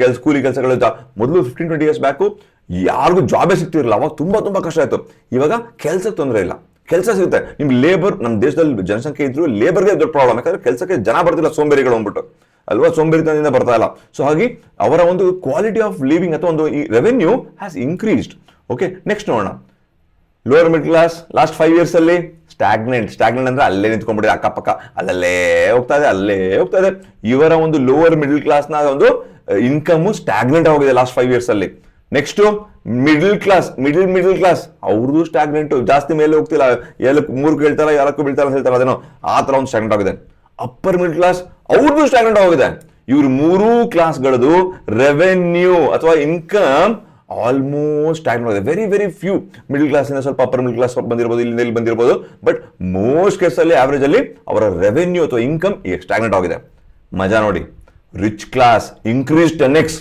ಕೆಲಸ, ಕೂಲಿ ಕೆಲಸಗಳು ಮೊದಲು ಫಿಫ್ಟೀನ್ ಟ್ವೆಂಟಿ ಇಯರ್ಸ್ ಬ್ಯಾಕು ಯಾರಿಗೂ ಜಾಬೇ ಸಿಗ್ತಿರಲಿಲ್ಲ. ಅವಾಗ ತುಂಬಾ ತುಂಬಾ ಕಷ್ಟ ಆಯ್ತು ಇವಾಗ ಕೆಲ್ಸಕ್ಕೆ ತೊಂದರೆ ಇಲ್ಲ. ಕೆಲಸ ಸಿಗುತ್ತೆ. ನಿಮ್ಮ ಲೇಬರ್ ನಮ್ಮ ದೇಶದಲ್ಲಿ ಜನಸಂಖ್ಯೆ ಇದ್ರು ಲೇಬರ್ಗೆ ದೊಡ್ಡ ಪ್ರಾಬ್ಲಮ್ ಯಾಕಂದ್ರೆ ಕೆಲಸಕ್ಕೆ ಜನ ಬರ್ತಿಲ್ಲ ಸೋಂಬೇರಿಗಳು ಅಂದ್ಬಿಟ್ಟು. ಅಲ್ವಾ? ಸೋಂಬೇರಿತನದಿಂದ ಬರ್ತಾ ಇಲ್ಲ. ಸೊ ಹಾಗೆ ಅವರ ಒಂದು ಕ್ವಾಲಿಟಿ ಆಫ್ ಲಿವಿಂಗ್ ಅಥವಾ ಒಂದು revenue has increased okay next ನೋಡೋಣ. Lower mid class last five years ಅಲ್ಲಿ ಸ್ಟಾಗ್ನೆಂಟ್ ಸ್ಟಾಗ್ನೆಂಟ್ ಅಂದ್ರೆ ಅಲ್ಲೇ ನಿಂತ್ಕೊಂಡ್ಬಿಟ್ಟಿದೆ, ಅಕ್ಕಪಕ್ಕ. ಅಲ್ಲಲ್ಲೇ ಹೋಗ್ತಾ ಇದೆ, ಅಲ್ಲೇ ಹೋಗ್ತಾ ಇದೆ. ಇವರ ಒಂದು ಲೋವರ್ ಮಿಡಲ್ ಕ್ಲಾಸ್ನ ಒಂದು ಇನ್ಕಮು ಸ್ಟಾಗ್ನೆಂಟ್ ಆಗಿದೆ ಲಾಸ್ಟ್ ಫೈವ್ ಇಯರ್ಸ್ ಅಲ್ಲಿ. Next middle class middle middle class ಅವ್ರದ್ದು ಸ್ಟಾಗ್ನೆಂಟು ಜಾಸ್ತಿ ಮೇಲೆ ಹೋಗ್ತಿಲ್ಲ. ಏಳಕ್ಕೆ ಮೂರು ಕೇಳ್ತಾರ ಯಾರಕ್ಕೂ ಬೀಳ್ತಾರ ಹೇಳ್ತಾರ. ಅದೇನೋ ಆ ಥರ ಒಂದು ಸ್ಟಾಗ್ನೆಂಟ್ ಆಗಿದೆ. ಅಪ್ಪರ್ ಮಿಡ್ ಕ್ಲಾಸ್ ಅವ್ರದ್ದು ಸ್ಟಾಗ್ನೆಂಟ್ ಆಗಿದೆ ಇವ್ರ ಮೂರೂ ಕ್ಲಾಸ್ಗಳದು ರೆವೆನ್ಯೂ ಅಥವಾ ಇನ್ಕಮ್ ಆಲ್ಮೋಸ್ಟ್ ಸ್ಟಾಗ್ನೆಂಟ್ ಆಗಿದೆ. ವೆರಿ ವೆರಿ ಫ್ಯೂ ಮಿಡಲ್ ಕ್ಲಾಸಿಂದ ಸ್ವಲ್ಪ ಅಪ್ಪರ್ ಮಿಡಲ್ ಕ್ಲಾಸ್ ಸ್ವಲ್ಪ ಬಂದಿರಬಹುದು ಇಲ್ಲಿಂದ ಇಲ್ಲಿ ಬಂದಿರ್ಬೋದು ಬಟ್ ಮೋಸ್ಟ್ ಕೇಸಲ್ಲಿ ಆವರೇಜ್ ಅಲ್ಲಿ ಅವರ ರೆವೆನ್ಯೂ ಅಥವಾ ಇನ್ಕಮ್ ಸ್ಟಾಗ್ನೆಂಟ್ ಆಗಿದೆ. ಮಜಾ ನೋಡಿ. Rich class increase ten x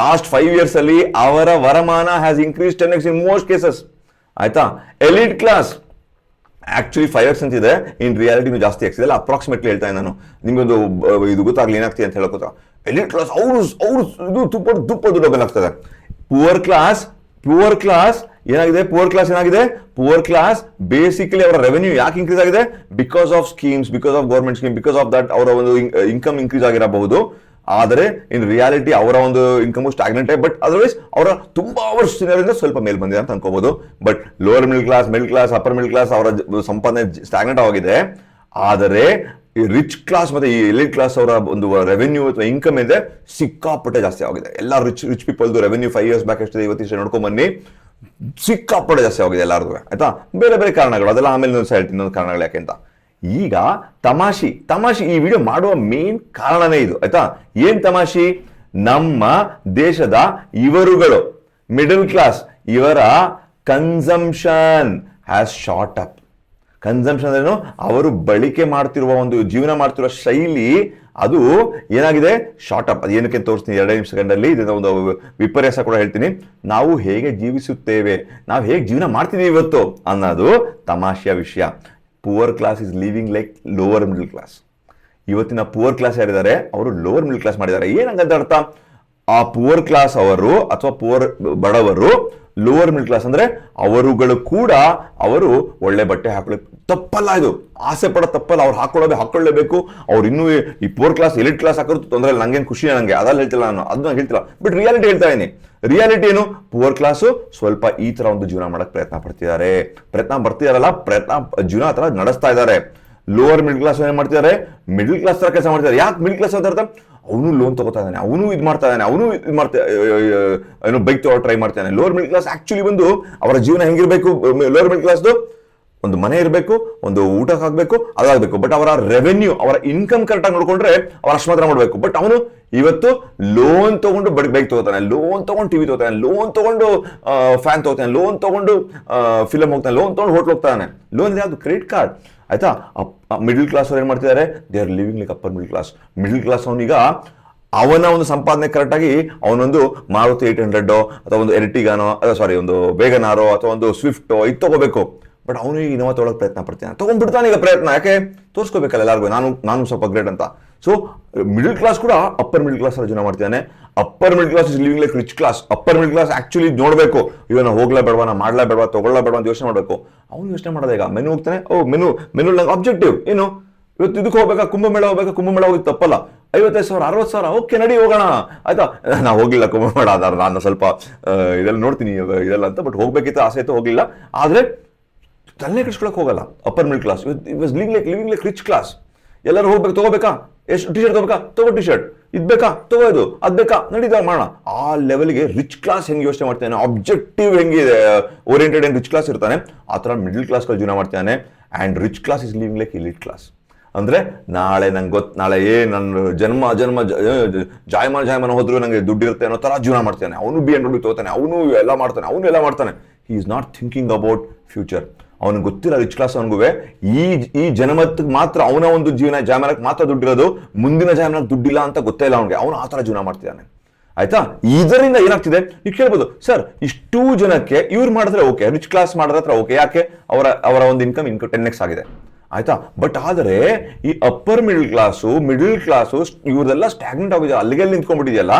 last five years ಅಲ್ಲಿ ಅವರ ವರಮಾನ has increase ten x in most cases ಆಯ್ತಾ? Elite class actually five years ಅಂತ ಇದೆ. ಇನ್ ರಿಯಾಲಿಟಿ ಜಾಸ್ತಿ ಆಗ್ತಿದೆ ಅಲ್ಲ ಅಪ್ರಾಕ್ಸಿಮೇಟ್ಲಿ ಹೇಳ್ತಾ ನಾನು. ನಿಮಗೊಂದು ಇದು ಗೊತ್ತಾಗ್ಲಿ, ಏನಾಗ್ತಿದೆ ಅಂತ ಹೇಳೋಕೋತ ಎಲಿಟ್ ಕ್ಲಾಸ್ ಅವರು ಅವರು, ಇದು ತುಪ್ಪ ತುಪ್ಪ ದುಡ್ಡು ಬೆಲಾಗ್ತದೆ ಪುವರ್ ಕ್ಲಾಸ್ ಪುವರ್ ಕ್ಲಾಸ್ ಏನಾಗಿದೆ? ಪುವರ್ ಕ್ಲಾಸ್ ಏನಾಗಿದೆ? ಪುವರ್ ಕ್ಲಾಸ್ ಬೇಸಿಕಲಿ ಅವರ ರೆವೆನ್ಯೂ ಯಾಕೆ ಇನ್ಕ್ರೀಸ್ ಆಗಿದೆ? Because of schemes because of government scheme because of that ಅವರ ಒಂದು ಇನ್ಕಮ್ ಇನ್ಕ್ರೀಸ್ ಆಗಿರಬಹುದು. ಆದರೆ ಇನ್ ರಿಯಾಲಿಟಿ ಅವರ ಒಂದು ಇನ್ಕಮ್ ಸ್ಟಾಗ್ನೆಂಟ್ ಬಟ್ ಅದರ್ವೈಸ್ ಅವರ ತುಂಬಾ ವರ್ಷದಿಂದ ಸ್ವಲ್ಪ ಮೇಲ್ ಬಂದಿದೆ ಅಂತ ಅನ್ಕೋಬಹುದು but lower middle class middle class upper middle class ಅವರ ಸಂಪಾದನೆ ಸ್ಟಾಗ್ನೆಂಟ್ ಆಗಿದೆ ಆದರೆ ಈ ರಿಚ್ ಕ್ಲಾಸ್ ಮತ್ತೆ ಈ ಎಲಿಟ್ ಕ್ಲಾಸ್ ಅವರ ಒಂದು ರೆವೆನ್ಯೂ ಅಥವಾ ಇನ್ಕಮ್ ಇದೆ ಸಿಕ್ಕಾಪಟ್ಟೆ ಜಾಸ್ತಿ ಆಗಿದೆ. ಎಲ್ಲ ರಿಚ್ ರಿಚ್ ಪೀಪಲ್ದು ರೆವೆನ್ಯೂ ಫೈವ್ ಇಯರ್ಸ್ ಬ್ಯಾಕ್ ಎಷ್ಟಿದೆ ಇವತ್ತಿಷ್ಟು ನೋಡ್ಕೊಂಡ್ ಬನ್ನಿ. ಸಿಕ್ಕಾಪಟ್ಟೆ ಜಾಸ್ತಿ ಆಗಿದೆ ಎಲ್ಲಾರ್ದು. ಆಯ್ತಾ? ಬೇರೆ ಬೇರೆ ಕಾರಣಗಳು. ಅದೆಲ್ಲ ಆಮೇಲೆ ಇನ್ನೊಂದು ಸೈಡ್ ಇನ್ನೊಂದು ಕಾರಣಗಳು ಯಾಕೆ ಅಂತ. ಈಗ ತಮಾಷಿ ತಮಾಷಿ ಈ ವಿಡಿಯೋ ಮಾಡುವ ಮೇನ್ ಕಾರಣನೇ ಇದು, ಆಯ್ತಾ? ಏನ್ ತಮಾಷಿ? ನಮ್ಮ ದೇಶದ ಇವರುಗಳು ಮಿಡಲ್ ಕ್ಲಾಸ್ ಇವರ consumption has shot up consumption ಅಂದ್ರೇನು ಅವರು ಬಳಕೆ ಮಾಡ್ತಿರುವ ಒಂದು, ಜೀವನ ಮಾಡ್ತಿರುವ ಶೈಲಿ, ಅದು ಏನಾಗಿದೆ? ಶಾರ್ಟ್ ಅಪ್ ಅದು ಏನಕ್ಕೆ ತೋರಿಸ್ತೀನಿ? ಎರಡೇ ನಿಮಿಷ ಸೆಕೆಂಡಲ್ಲಿ ಇದನ್ನ ಒಂದು ವಿಪರ್ಯಾಸ ಕೂಡ ಹೇಳ್ತೀನಿ. ನಾವು ಹೇಗೆ ಜೀವಿಸುತ್ತೇವೆ? ನಾವು ಹೇಗೆ ಜೀವನ ಮಾಡ್ತಿದ್ದೀವಿ ಇವತ್ತು ಅನ್ನೋದು ತಮಾಷೆಯ ವಿಷಯ. Poor class is living like lower middle class ಇವತ್ತಿನ ಪುವರ್ ಕ್ಲಾಸ್ ಯಾರಿದ್ದಾರೆ? ಅವರು ಲೋವರ್ ಮಿಡಲ್ ಕ್ಲಾಸ್ ಮಾಡಿದ್ದಾರೆ. ಏನಂಗಂತ ಅರ್ಥ? ಆ ಪುವರ್ ಕ್ಲಾಸ್ ಅವರು ಅಥವಾ ಪುವರ್ ಬಡವರು ಲೋವರ್ ಮಿಡಲ್ ಕ್ಲಾಸ್ ಅಂದ್ರೆ ಅವರುಗಳು ಕೂಡ ಅವರು ಒಳ್ಳೆ ಬಟ್ಟೆ ಹಾಕೊಳ್ಳಿ ತಪ್ಪಲ್ಲ ಇದು. ಆಸೆ ಪಡೋ ತಪ್ಪಲ್ಲ. ಅವ್ರು ಹಾಕೊಳ್ಳೋದೇ ಹಾಕೊಳ್ಳೇಬೇಕು. ಅವ್ರು ಇನ್ನೂ ಈ ಪೋರ್ ಕ್ಲಾಸ್ ಎಲಿಟ್ ಕ್ಲಾಸ್ ಹಾಕೋದು ತೊಂದರೆ ಇಲ್ಲ ನಂಗೇನು ಖುಷಿ ನಂಗೆ? ಅದಲ್ಲ ಹೇಳ್ತಿಲ್ಲ ನಾನು. ಅದನ್ನ ಹೇಳ್ತಿಲ್ಲ. ಬಟ್ ರಿಯಾಲಿಟಿ ಹೇಳ್ತಾ ಇದ್ದೀನಿ ರಿಯಾಲಿಟಿ ಏನು? ಪುವರ್ ಕ್ಲಾಸು ಸ್ವಲ್ಪ ಈ ತರ ಒಂದು ಜೀವನ ಮಾಡಕ್ಕೆ ಪ್ರಯತ್ನ ಪಡ್ತಿದ್ದಾರೆ. ಪ್ರಯತ್ನ ಬರ್ತಿದಾರಲ್ಲ ಪ್ರಯತ್ನ ಜೀವನ ಆ ತರ ನಡೆಸ್ತಾ ಇದ್ದಾರೆ. ಲೋವರ್ ಮಿಡ್ಲ್ ಕ್ಲಾಸ್ ಏನ್ ಮಾಡ್ತಿದ್ದಾರೆ ಮಿಡ್ಲ್ ಕ್ಲಾಸ್ ತರ ಕೆಲಸ ಮಾಡ್ತಿದ್ದಾರೆ ಯಾಕೆ ಮಿಡ್ಲ್ ಕ್ಲಾಸ್ ಅಂತ ಅರ್ಥ ಅವನು ಲೋನ್ ತಗೋತಾ ಇದ್ದಾನೆ. ಅವನು ಇದು ಮಾಡ್ತಾ ಇದ್ದಾನೆ. ಅವನು ಇದು ಮಾಡ್ತಾ ಏನು ಬೈಕ್ ತಗೋ ಟ್ರೈ ಮಾಡ್ತಾನೆ ಲೋವರ್ ಮಿಡ್ಲ್ ಕ್ಲಾಸ್ ಆಕ್ಚುಲಿ ಬಂದು ಅವರ ಜೀವನ ಹೆಂಗಿರಬೇಕು? ಲೋವರ್ ಮಿಡ್ಲ್ ಕ್ಲಾಸ್ದು ಒಂದು ಮನೆ ಇರಬೇಕು, ಒಂದು ಊಟಕ್ಕೆ ಆಗಬೇಕು ಅದಾಗಬೇಕು. ಬಟ್ ಅವರ ರೆವೆನ್ಯೂ ಅವರ ಇನ್ಕಮ್ ಕರೆಕ್ಟಾಗಿ ನೋಡ್ಕೊಂಡ್ರೆ ಅವ್ರು ಅಷ್ಟು ಮಾತ್ರ ಮಾಡಬೇಕು. ಬಟ್ ಅವನು ಇವತ್ತು ಲೋನ್ ತಗೊಂಡು ಬಡ್ ಬೈಕ್ ತಗೋತಾನೆ. ಲೋನ್ ತಗೊಂಡು ಟಿವಿ ತಗೋತಾನೆ. ಲೋನ್ ತಗೊಂಡು ಫ್ಯಾನ್ ತಗೋತಾನೆ. ಲೋನ್ ತಗೊಂಡು ಫಿಲಮ್ ಹೋಗ್ತಾನೆ. ಲೋನ್ ತಗೊಂಡು ಹೋಟ್ಲ್ ಹೋಗ್ತಾನೆ. ಲೋನ್ ಯಾವುದು ಕ್ರೆಡಿಟ್ ಕಾರ್ಡ್ ಆಯ್ತಾ? ಮಿಡಲ್ ಕ್ಲಾಸ್ ಅವ್ರು ಏನು ಮಾಡ್ತಿದ್ದಾರೆ? They are living like upper middle class middle class ಅವನೀಗ ಅವನ ಒಂದು ಸಂಪಾದನೆ ಕರೆಕ್ಟಾಗಿ ಅವನೊಂದು ಮಾರುತಿ ಏಟ್ ಹಂಡ್ರೆಡ್ ಅಥವಾ ಒಂದು ಎರ್ಟಿಗಾನೋ ಸಾರಿ ಒಂದು ವೇಗನಾರೋ ಅಥವಾ ಒಂದು ಸ್ವಿಫ್ಟೋ ಇದು ತಗೋಬೇಕು. ಬಟ್ ಅವನು ಈಗ ತೊಗೊಳಕ್ ಪ್ರಯತ್ನ ಪಡ್ತೀನಿ. ತಗೊಂಡ್ಬಿಡ್ತಾನೆ ಈಗ ಪ್ರಯತ್ನ. ಯಾಕೆ? ತೋರಿಸ್ಕೋಬೇಕಲ್ಲ ಎಲ್ಲರಿಗೂ. ನಾನು ನಾನು ಸ್ವಲ್ಪ ಗ್ರೇಟ್ ಅಂತ. ಸೊ ಮಿಡಲ್ ಕ್ಲಾಸ್ ಕೂಡ ಅಪ್ಪರ್ ಮಿಡಲ್ ಕ್ಲಾಸ್ ಜನ ಮಾಡ್ತಿದ್ದಾನೆ. Upper middle class is living like rich class upper middle class actually ನೋಡಬೇಕು. ಇವನ ಹೋಗ್ಲೇ ಬೇಡವಾ, ನಾ ಮಾಡ್ಲಾ ಬೇಡವಾ ಬೇಡವಾ ಅಂತ ಯೋಚನೆ ಮಾಡಬೇಕು. ಅವ್ನು ಯೋಚನೆ ಮಾಡೋದು ಈಗ ಮೆನು ಹೋಗ್ತಾನೆ. ಓ, ಮೆನು ಮೆನು ನಂಗೆ ಆಬ್ಜೆಕ್ಟಿವ್ ಏನು? ಇವತ್ತು ಇದಕ್ಕೆ ಹೋಗ್ಬೇಕಾ? ಕುಂಭಮೇಳ ಹೋಗ್ಬೇಕಾ? ಕುಂಭಮೇಳ ಹೋಗಿ ತಪ್ಪಲ್ಲ. ಐವತ್ತೈದು ಸಾವಿರ, ಅರವತ್ತು ಸಾವಿರ ಓಕೆ ನಡಿ ಹೋಗೋಣ. ಆಯ್ತಾ? ನಾ ಹೋಗಿಲ್ಲ ಕುಂಭಮೇಳ. ಅದಾರ ನಾನು ಸ್ವಲ್ಪ ಇದೆಲ್ಲ ನೋಡ್ತೀನಿ ಇದೆಲ್ಲ ಅಂತ ಬಟ್ ಹೋಗ್ಬೇಕಿತ್ತು, ಆಸೆ ಇತ್ತು ಹೋಗಿಲ್ಲ ಆದ್ರೆ ತಲೆ ಕೆಡಿಸ್ಕೊಳಕ್ಕೆ ಹೋಗಲ್ಲ. Upper middle class was living like living like rich class ಎಲ್ಲರೂ ಹೋಗ್ಬೇಕು? ತಗೋಬೇಕಾ? ಎಷ್ಟು ಟಿ ಶರ್ಟ್ ತಗೋಬೇಕಾ? ತಗೋ ಟಿ ಶರ್ಟ್ ಇದು ಬೇಕಾ? ತಗೋ ಅದ್ ಬೇಕಾ? ನಡೀತಾ ಮಾಡೋಣ. ಆ ಲೆವೆಲ್ಗೆ ರಿಚ್ ಕ್ಲಾಸ್ ಹೆಂಗೆ ಯೋಚನೆ ಮಾಡ್ತಾನೆ ಆಬ್ಜೆಕ್ಟಿವ್ ಹೆಂಗಿದೆ? ಓರಿಯೆಂಟೆಡ್ ಹೆಂಗೆ ರಿಚ್ ಕ್ಲಾಸ್ ಇರ್ತಾನೆ. ಆ ಥರ ಮಿಡಲ್ ಕ್ಲಾಸ್ಗಳು ಜೀವನ ಮಾಡ್ತಾನೆ and rich class is living like elite class ಅಂದರೆ ನಾಳೆ ನಂಗೆ ಗೊತ್ತು ನಾಳೆ ಏ ನನ್ನ ಜನ್ಮ ಜನ್ಮ ಜಾಯಮಾನ ಜಾಯಮಾನ ಹೋದ್ರು ನನಗೆ ದುಡ್ಡಿರುತ್ತೆ ಅನ್ನೋ ಥರ ಜೀವನ ಮಾಡ್ತಾನೆ ಅವನು ಬಿ ಎಂಡ್ ತಗೋತಾನೆ. ಅವನು ಎಲ್ಲ ಮಾಡ್ತಾನೆ. ಅವನು ಎಲ್ಲ ಮಾಡ್ತಾನೆ. He is not thinking about future ಅವನಿಗೆ ಗೊತ್ತಿಲ್ಲ ರಿಚ್ ಕ್ಲಾಸ್ ಅವನಿಗೂ ಈ ಈ ಜನ್ಮಕ್ಕೆ ಮಾತ್ರ ಅವನ ಒಂದು ಜೀವನ ಜಾಮೀನಕ್ಕೆ ಮಾತ್ರ ದುಡ್ಡಿರೋದು. ಮುಂದಿನ ಜಾಮೀನಕ್ಕೆ ದುಡ್ಡಿಲ್ಲ ಅಂತ ಗೊತ್ತೇ ಇಲ್ಲ ಅವನಿಗೆ. ಅವನು ಆ ಥರ ಜೀವನ ಮಾಡ್ತಿದ್ದಾನೆ. ಆಯ್ತಾ? ಇದರಿಂದ ಏನಾಗ್ತಿದೆ? ನೀವು ಕೇಳ್ಬೋದು. ಸರ್ ಇಷ್ಟು ಜನಕ್ಕೆ ಇವ್ರು ಮಾಡಿದ್ರೆ ಓಕೆ ರಿಚ್ ಕ್ಲಾಸ್ ಮಾಡಿದ್ರೆ ಹತ್ರ ಓಕೆ ಯಾಕೆ? ಅವರ ಅವರ ಒಂದು ಇನ್ಕಮ್ ಇನ್ಕಮ್ ಟೆನ್ ಎಕ್ಸ್ ಆಗಿದೆ. ಆಯ್ತಾ? ಬಟ್ ಆದರೆ, ಈ upper middle class middle class ಇವ್ರದೆಲ್ಲ stagnant ಆಗಿದೆ ಅಲ್ಲಿಗೆ ಅಲ್ಲಿ ನಿಂತ್ಕೊಂಡ್ಬಿಟ್ಟಿದೆಯಲ್ಲ?